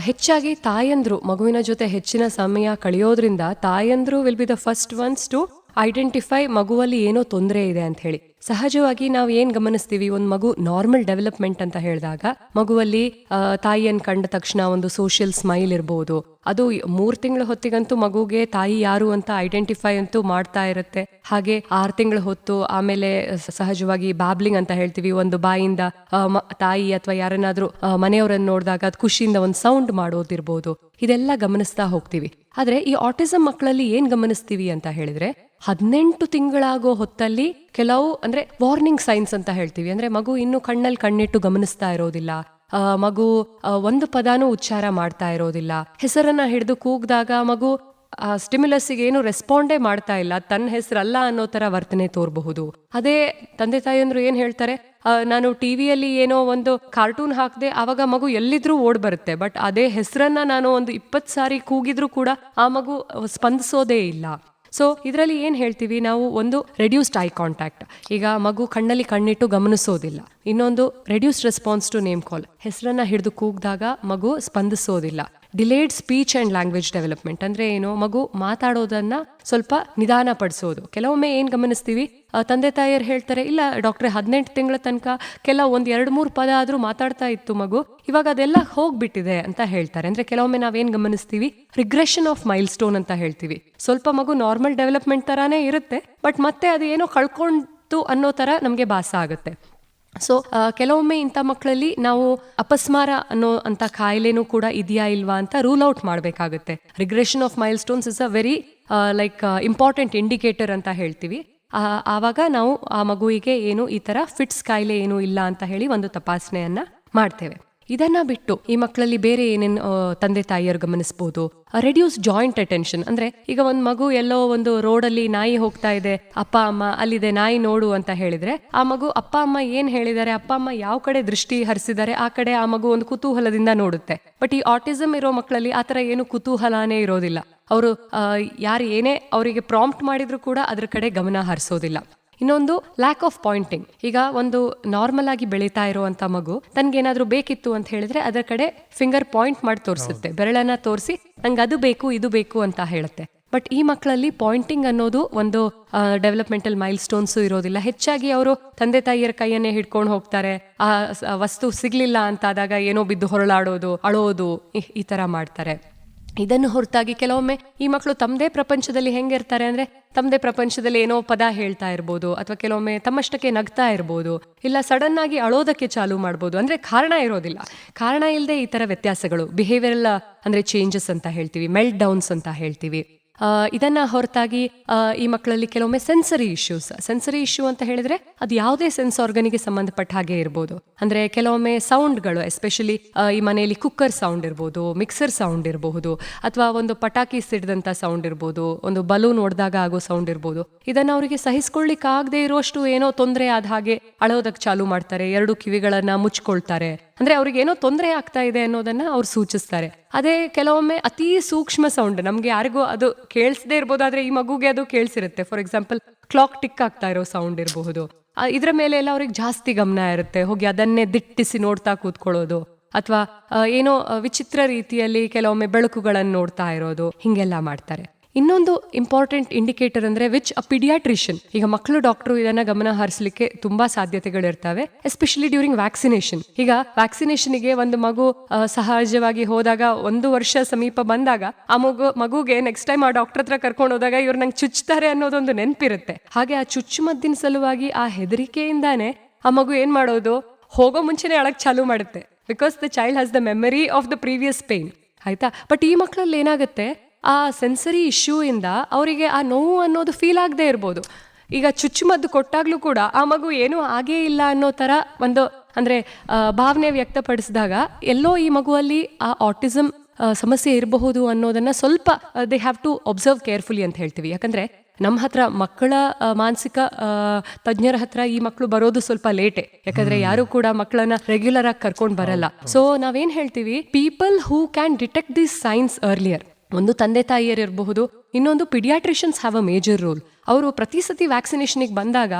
ಹೆಚ್ಚಾಗಿ ತಾಯಂದ್ರು ಮಗುವಿನ ಜೊತೆ ಹೆಚ್ಚಿನ ಸಮಯ ಕಳೆಯೋದ್ರಿಂದ ತಾಯಂದ್ರು will be the first ones to identify ಮಗುವಲ್ಲಿ ಏನೋ ತೊಂದರೆ ಇದೆ ಅಂತ ಹೇಳಿ. ಸಹಜವಾಗಿ ನಾವು ಏನ್ ಗಮನಿಸ್ತೀವಿ? ಒಂದು ಮಗು ನಾರ್ಮಲ್ ಡೆವಲಪ್ಮೆಂಟ್ ಅಂತ ಹೇಳಿದಾಗ, ಮಗುವಲ್ಲಿ ತಾಯಿಯನ್ನು ಕಂಡ ತಕ್ಷಣ ಒಂದು ಸೋಷಿಯಲ್ ಸ್ಮೈಲ್ ಇರಬಹುದು ಅದು ಮೂರ್ ತಿಂಗಳ ಹೊತ್ತಿಗಂತೂ ಮಗುಗೆ ತಾಯಿ ಯಾರು ಅಂತ ಐಡೆಂಟಿಫೈ ಅಂತೂ ಮಾಡ್ತಾ ಇರುತ್ತೆ. ಹಾಗೆ ಆರ್ ತಿಂಗಳ ಹೊತ್ತು ಆಮೇಲೆ ಸಹಜವಾಗಿ ಬಾಬ್ಲಿಂಗ್ ಅಂತ ಹೇಳ್ತೀವಿ. ಒಂದು ಬಾಯಿಂದ ತಾಯಿ ಅಥವಾ ಯಾರನ್ನಾದ್ರೂ ಮನೆಯವರನ್ನ ನೋಡಿದಾಗ ಅದು ಖುಷಿಯಿಂದ ಒಂದು ಸೌಂಡ್ ಮಾಡೋದಿರ್ಬೋದು. ಇದೆಲ್ಲ ಗಮನಿಸ್ತಾ ಹೋಗ್ತೀವಿ. ಆದ್ರೆ ಈ ಆಟಿಸಮ್ ಮಕ್ಕಳಲ್ಲಿ ಏನ್ ಗಮನಿಸ್ತೀವಿ ಅಂತ ಹೇಳಿದ್ರೆ, ಹದಿನೆಂಟು ತಿಂಗಳಾಗೋ ಹೊತ್ತಲ್ಲಿ ಕೆಲವು ಅಂದ್ರೆ ವಾರ್ನಿಂಗ್ ಸೈನ್ಸ್ ಅಂತ ಹೇಳ್ತೀವಿ. ಅಂದ್ರೆ ಮಗು ಇನ್ನು ಕಣ್ಣಲ್ಲಿ ಕಣ್ಣಿಟ್ಟು ಗಮನಿಸ್ತಾ ಇರೋದಿಲ್ಲ. ಮಗು ಒಂದು ಪದಾನು ಉಚ್ಚಾರ ಮಾಡ್ತಾ ಇರೋದಿಲ್ಲ. ಹೆಸರನ್ನ ಹಿಡಿದು ಕೂಗ್ದಾಗ ಮಗು, ಆ ಸ್ಟಿಮ್ಯುಲಸ್ಗೆ ಏನು ರೆಸ್ಪಾಂಡೇ ಮಾಡ್ತಾ ಇಲ್ಲ. ತನ್ನ ಹೆಸರಲ್ಲ ಅನ್ನೋ ತರ ವರ್ತನೆ ತೋರಬಹುದು. ಅದೇ ತಂದೆ ತಾಯಿಯಂದ್ರು ಏನ್ ಹೇಳ್ತಾರೆ? ನಾನು ಟಿವಿಯಲ್ಲಿ ಏನೋ ಒಂದು ಕಾರ್ಟೂನ್ ಹಾಕದೆ ಆವಾಗ ಮಗು ಎಲ್ಲಿದ್ರೂ ಓಡ್ ಬರುತ್ತೆ. ಬಟ್ ಅದೇ ಹೆಸರನ್ನ ನಾನು ಒಂದು ಇಪ್ಪತ್ತು ಸಾರಿ ಕೂಗಿದ್ರೂ ಕೂಡ ಆ ಮಗು ಸ್ಪಂದಿಸೋದೇ ಇಲ್ಲ. ಸೊ ಇದರಲ್ಲಿ ಏನು ಹೇಳ್ತೀವಿ? ನಾವು ಒಂದು ರೆಡ್ಯೂಸ್ಡ್ ಐ ಕಾಂಟ್ಯಾಕ್ಟ್ ಈಗ ಮಗು ಕಣ್ಣಲ್ಲಿ ಕಣ್ಣಿಟ್ಟು ಗಮನಿಸೋದಿಲ್ಲ. ಇನ್ನೊಂದು reduced response to name call ಹೆಸರನ್ನ ಹಿಡಿದು ಕೂಗಿದಾಗ ಮಗು ಸ್ಪಂದಿಸೋದಿಲ್ಲ. Delayed speech and language development ಅಂದ್ರೆ ಏನು? ಮಗು ಮಾತಾಡೋದನ್ನ ಸ್ವಲ್ಪ ನಿಧಾನ ಪಡಿಸೋದು ಕೆಲವೊಮ್ಮೆ ಏನ್ ಗಮನಿಸ್ತೀವಿ? ತಂದೆ ತಾಯಿಯರು ಹೇಳ್ತಾರೆ, ಇಲ್ಲ ಡಾಕ್ಟ್ರೆ ಹದಿನೆಂಟು ತಿಂಗಳ ತನಕ ಕೆಲ ಒಂದ್ ಎರಡು ಮೂರು ಪದ ಆದ್ರೂ ಮಾತಾಡ್ತಾ ಇತ್ತು ಮಗು. ಇವಾಗ ಅದೆಲ್ಲ ಹೋಗ್ಬಿಟ್ಟಿದೆ ಅಂತ ಹೇಳ್ತಾರೆ. ಅಂದ್ರೆ ಕೆಲವೊಮ್ಮೆ ನಾವೇನ್ ಗಮನಿಸ್ತೀವಿ? ರಿಗ್ರೆಷನ್ ಆಫ್ ಮೈಲ್ ಸ್ಟೋನ್ ಅಂತ ಹೇಳ್ತೀವಿ. ಸ್ವಲ್ಪ ಮಗು ನಾರ್ಮಲ್ ಡೆವಲಪ್ಮೆಂಟ್ ತರಾನೇ ಇರುತ್ತೆ ಬಟ್ ಮತ್ತೆ ಅದು ಏನೋ ಕಳ್ಕೊಂಡು ಅನ್ನೋ ತರ ನಮಗೆ ಭಾಸ ಆಗುತ್ತೆ. ಸೊ ಕೆಲವೊಮ್ಮೆ ಇಂಥ ಮಕ್ಕಳಲ್ಲಿ ನಾವು ಅಪಸ್ಮಾರ ಅನ್ನೋ ಅಂತ ಕಾಯಿಲೆನೂ ಕೂಡ ಇದೆಯಾ ಇಲ್ವಾ ಅಂತ ರೂಲ್ ಔಟ್ ಮಾಡಬೇಕಾಗುತ್ತೆ. Regression of milestones is a very like important indicator ಅಂತ ಹೇಳ್ತೀವಿ. ಆವಾಗ ನಾವು ಆ ಮಗುವಿಗೆ ಏನು ಈ ತರ ಫಿಟ್ಸ್ ಕಾಯಿಲೆ ಏನು ಇಲ್ಲ ಅಂತ ಹೇಳಿ ಒಂದು ತಪಾಸಣೆಯನ್ನ ಮಾಡ್ತೇವೆ. ಇದನ್ನ ಬಿಟ್ಟು ಈ ಮಕ್ಕಳಲ್ಲಿ ಬೇರೆ ಏನೇನು ತಂದೆ ತಾಯಿಯರು ಗಮನಿಸಬಹುದು ರೆಡ್ಯೂಸ್ ಜಾಯಿಂಟ್ ಅಟೆನ್ಷನ್ ಅಂದ್ರೆ ಈಗ ಒಂದು ಮಗು ಎಲ್ಲೋ ಒಂದು ರೋಡಲ್ಲಿ ನಾಯಿ ಹೋಗ್ತಾ ಇದೆ, ಅಪ್ಪ, ಅಮ್ಮ, ಅಲ್ಲಿದೆ ನಾಯಿ ನೋಡು ಅಂತ ಹೇಳಿದ್ರೆ ಆ ಮಗು ಅಪ್ಪ, ಅಮ್ಮ ಏನ್ ಹೇಳಿದ್ದಾರೆ, ಅಪ್ಪ, ಅಮ್ಮ ಯಾವ ಕಡೆ ದೃಷ್ಟಿ ಹರಿಸಿದ್ದಾರೆ, ಆ ಕಡೆ ಆ ಮಗು ಒಂದು ಕುತೂಹಲದಿಂದ ನೋಡುತ್ತೆ. ಬಟ್ ಈ ಆಟಿಸಮ್ ಇರೋ ಮಕ್ಕಳಲ್ಲಿ ಆತರ ಏನು ಕುತೂಹಲನೇ ಇರೋದಿಲ್ಲ. ಅವರು ಯಾರು ಏನೇ ಅವರಿಗೆ ಪ್ರಾಂಪ್ಟ್ ಮಾಡಿದ್ರು ಕೂಡ ಅದ್ರ ಕಡೆ ಗಮನ ಹರಿಸೋದಿಲ್ಲ. ಇನ್ನೊಂದು ಲ್ಯಾಕ್ ಆಫ್ ಪಾಯಿಂಟಿಂಗ್ ಈಗ ಒಂದು ನಾರ್ಮಲ್ ಆಗಿ ಬೆಳೀತಾ ಇರುವಂತ ಮಗು ತನ್ಗೇನಾದ್ರೂ ಬೇಕಿತ್ತು ಅಂತ ಹೇಳಿದ್ರೆ ಅದರ ಕಡೆ ಫಿಂಗರ್ ಪಾಯಿಂಟ್ ಮಾಡಿ ತೋರಿಸುತ್ತೆ. ಬೆರಳನ್ನ ತೋರಿಸಿ ನಂಗೆ ಅದು ಬೇಕು ಇದು ಬೇಕು ಅಂತ ಹೇಳುತ್ತೆ. ಬಟ್ ಈ ಮಕ್ಕಳಲ್ಲಿ ಪಾಯಿಂಟಿಂಗ್ ಅನ್ನೋದು ಒಂದು ಡೆವಲಪ್ಮೆಂಟಲ್ ಮೈಲ್ ಸ್ಟೋನ್ಸ್ ಇರೋದಿಲ್ಲ. ಹೆಚ್ಚಾಗಿ ಅವರು ತಂದೆ ತಾಯಿಯರ ಕೈಯನ್ನೇ ಹಿಡ್ಕೊಂಡು ಹೋಗ್ತಾರೆ. ಆ ವಸ್ತು ಸಿಗ್ಲಿಲ್ಲ ಅಂತಾದಾಗ ಏನೋ ಬಿದ್ದು ಹೊರಳಾಡೋದು ಅಳೋದು ಈ ತರ ಮಾಡ್ತಾರೆ. ಇದನ್ನು ಹೊರತಾಗಿ ಕೆಲವೊಮ್ಮೆ ಈ ಮಕ್ಕಳು ತಮ್ಮದೇ ಪ್ರಪಂಚದಲ್ಲಿ ಹೆಂಗಿರ್ತಾರೆ ಅಂದ್ರೆ ತಮ್ಮದೇ ಪ್ರಪಂಚದಲ್ಲಿ ಏನೋ ಪದ ಹೇಳ್ತಾ ಇರ್ಬೋದು ಅಥವಾ ಕೆಲವೊಮ್ಮೆ ತಮ್ಮಷ್ಟಕ್ಕೆ ನಗ್ತಾ ಇರ್ಬೋದು ಇಲ್ಲ ಸಡನ್ ಆಗಿ ಅಳೋದಕ್ಕೆ ಚಾಲು ಮಾಡ್ಬೋದು ಅಂದ್ರೆ ಕಾರಣ ಇರೋದಿಲ್ಲ. ಕಾರಣ ಇಲ್ಲದೆ ಈ ತರ ವ್ಯತ್ಯಾಸಗಳು ಬಿಹೇವಿಯರಲ್ ಅಂದ್ರೆ ಚೇಂಜಸ್ ಅಂತ ಹೇಳ್ತೀವಿ ಮೆಲ್ಟ್ ಡೌನ್ಸ್ ಅಂತ ಹೇಳ್ತೀವಿ. ಇದನ್ನ ಹೊರತಾಗಿ ಈ ಮಕ್ಕಳಲ್ಲಿ ಕೆಲವೊಮ್ಮೆ ಸೆನ್ಸರಿ ಇಶ್ಯೂಸ್ ಸೆನ್ಸರಿ ಇಶ್ಯೂ ಅಂತ ಹೇಳಿದ್ರೆ ಅದು ಯಾವುದೇ ಸೆನ್ಸ್ ಆರ್ಗನಿಗೆ ಸಂಬಂಧಪಟ್ಟ ಹಾಗೆ ಇರ್ಬೋದು. ಅಂದ್ರೆ ಕೆಲವೊಮ್ಮೆ ಸೌಂಡ್ಗಳು ಎಸ್ಪೆಷಲಿ ಈ ಮನೆಯಲ್ಲಿ ಕುಕ್ಕರ್ ಸೌಂಡ್ ಇರ್ಬೋದು ಮಿಕ್ಸರ್ ಸೌಂಡ್ ಇರಬಹುದು, ಅಥವಾ ಒಂದು ಪಟಾಕಿ ಸಿಡಿದಂಥ ಸೌಂಡ್ ಇರ್ಬೋದು, ಒಂದು ಬಲೂನ್ ಒಡೆದಾಗ ಆಗೋ ಸೌಂಡ್ ಇರ್ಬೋದು. ಇದನ್ನ ಅವರಿಗೆ ಸಹಿಸ್ಕೊಳ್ಳಿಕ್ ಆಗದೆ ಇರುವಷ್ಟು ಏನೋ ತೊಂದರೆ ಆದ ಹಾಗೆ ಅಳೋದಕ್ಕೆ ಚಾಲು ಮಾಡ್ತಾರೆ, ಎರಡು ಕಿವಿಗಳನ್ನ ಮುಚ್ಕೊಳ್ತಾರೆ. ಅಂದ್ರೆ ಅವ್ರಿಗೆ ಏನೋ ತೊಂದರೆ ಆಗ್ತಾ ಇದೆ ಅನ್ನೋದನ್ನ ಅವ್ರು ಸೂಚಿಸ್ತಾರೆ. ಅದೇ ಕೆಲವೊಮ್ಮೆ ಅತಿ ಸೂಕ್ಷ್ಮ ಸೌಂಡ್ ನಮ್ಗೆ ಯಾರಿಗೂ ಅದು ಕೇಳಿಸದೇ ಇರ್ಬೋದು ಆದರೆ ಈ ಮಗುಗೆ ಅದು ಕೇಳಿಸಿರುತ್ತೆ. ಫಾರ್ ಎಕ್ಸಾಂಪಲ್ ಕ್ಲಾಕ್ ಟಿಕ್ ಆಗ್ತಾ ಇರೋ ಸೌಂಡ್ ಇರಬಹುದು. ಇದರ ಮೇಲೆ ಎಲ್ಲ ಅವ್ರಿಗೆ ಜಾಸ್ತಿ ಗಮನ ಇರುತ್ತೆ. ಹೋಗಿ ಅದನ್ನೇ ದಿಟ್ಟಿಸಿ ನೋಡ್ತಾ ಕೂತ್ಕೊಳ್ಳೋದು. ಅಥವಾ ಏನೋ ವಿಚಿತ್ರ ರೀತಿಯಲ್ಲಿ ಕೆಲವೊಮ್ಮೆ ಬೆಳಕುಗಳನ್ನು ನೋಡ್ತಾ ಇರೋದು. ಹಿಂಗೆಲ್ಲ ಮಾಡ್ತಾರೆ. ಇನ್ನೊಂದು ಇಂಪಾರ್ಟೆಂಟ್ ಇಂಡಿಕೇಟರ್ ಅಂದ್ರೆ ವಿಚ್ ಅ ಪಿಡಿಯಾಟ್ರಿಷಿಯನ್ ಈಗ ಮಕ್ಕಳು ಡಾಕ್ಟರ್ ಇದನ್ನ ಗಮನ ಹರಿಸಲಿಕ್ಕೆ ತುಂಬಾ ಸಾಧ್ಯತೆಗಳಿರ್ತವೆ ಎಸ್ಪೆಷಲಿ ಡ್ಯೂರಿಂಗ್ ವ್ಯಾಕ್ಸಿನೇಷನ್ ಈಗ ವ್ಯಾಕ್ಸಿನೇಷನ್ಗೆ ಒಂದು ಮಗು ಸಹಜವಾಗಿ ಹೋದಾಗ ಒಂದು ವರ್ಷ ಸಮೀಪ ಬಂದಾಗ ಆ ಮಗು, ಮಗುಗೆ ನೆಕ್ಸ್ಟ್ ಟೈಮ್ ಆ ಡಾಕ್ಟರ್ ಹತ್ರ ಕರ್ಕೊಂಡು ಹೋದಾಗ ಇವ್ರು ನಂಗೆ ಚುಚ್ತಾರೆ ಅನ್ನೋದೊಂದು ನೆನಪಿರುತ್ತೆ. ಹಾಗೆ ಆ ಚುಚ್ಚುಮದ್ದಿನ ಸಲುವಾಗಿ ಆ ಹೆದರಿಕೆಯಿಂದಾನೆ ಆ ಮಗು ಏನ್ ಮಾಡೋದು? ಹೋಗೋ ಮುಂಚೆನೆ ಅಳಕ್ ಚಾಲು ಮಾಡುತ್ತೆ because the child has the memory of the previous pain ಆಯ್ತಾ? ಬಟ್ ಈ ಮಕ್ಕಳಲ್ಲಿ ಏನಾಗುತ್ತೆ? ಆ ಸೆನ್ಸರಿ ಇಶ್ಯೂ ಇಂದ ಅವರಿಗೆ ಆ ನೋವು ಅನ್ನೋದು ಫೀಲ್ ಆಗದೆ ಇರ್ಬೋದು. ಈಗ ಚುಚ್ಚುಮದ್ದು ಕೊಟ್ಟಾಗ್ಲೂ ಕೂಡ ಆ ಮಗು ಏನೂ ಆಗೇ ಇಲ್ಲ ಅನ್ನೋ ತರ ಒಂದು ಅಂದ್ರೆ ಭಾವನೆ ವ್ಯಕ್ತಪಡಿಸಿದಾಗ ಎಲ್ಲೋ ಈ ಮಗುವಲ್ಲಿ ಆ ಆಟಿಸಮ್ ಸಮಸ್ಯೆ ಇರಬಹುದು ಅನ್ನೋದನ್ನ ಸ್ವಲ್ಪ they have to observe carefully ಅಂತ ಹೇಳ್ತೀವಿ. ಯಾಕಂದ್ರೆ ನಮ್ಮ ಹತ್ರ ಮಕ್ಕಳ ಮಾನಸಿಕ ತಜ್ಞರ ಹತ್ರ ಈ ಮಕ್ಕಳು ಬರೋದು ಸ್ವಲ್ಪ ಲೇಟೆ. ಯಾಕಂದ್ರೆ ಯಾರು ಕೂಡ ಮಕ್ಕಳನ್ನ ರೆಗ್ಯುಲರ್ ಆಗಿ ಕರ್ಕೊಂಡು ಬರಲ್ಲ. ಸೊ ನಾವೇನ್ ಹೇಳ್ತೀವಿ people who can detect this signs earlier ಒಂದು ತಂದೆ ತಾಯಿಯರು ಇರಬಹುದು, ಇನ್ನೊಂದು paediatricians have a major role ಅವರು ಪ್ರತಿ ಸತಿ ವ್ಯಾಕ್ಸಿನೇಷನ್ಗೆ ಬಂದಾಗ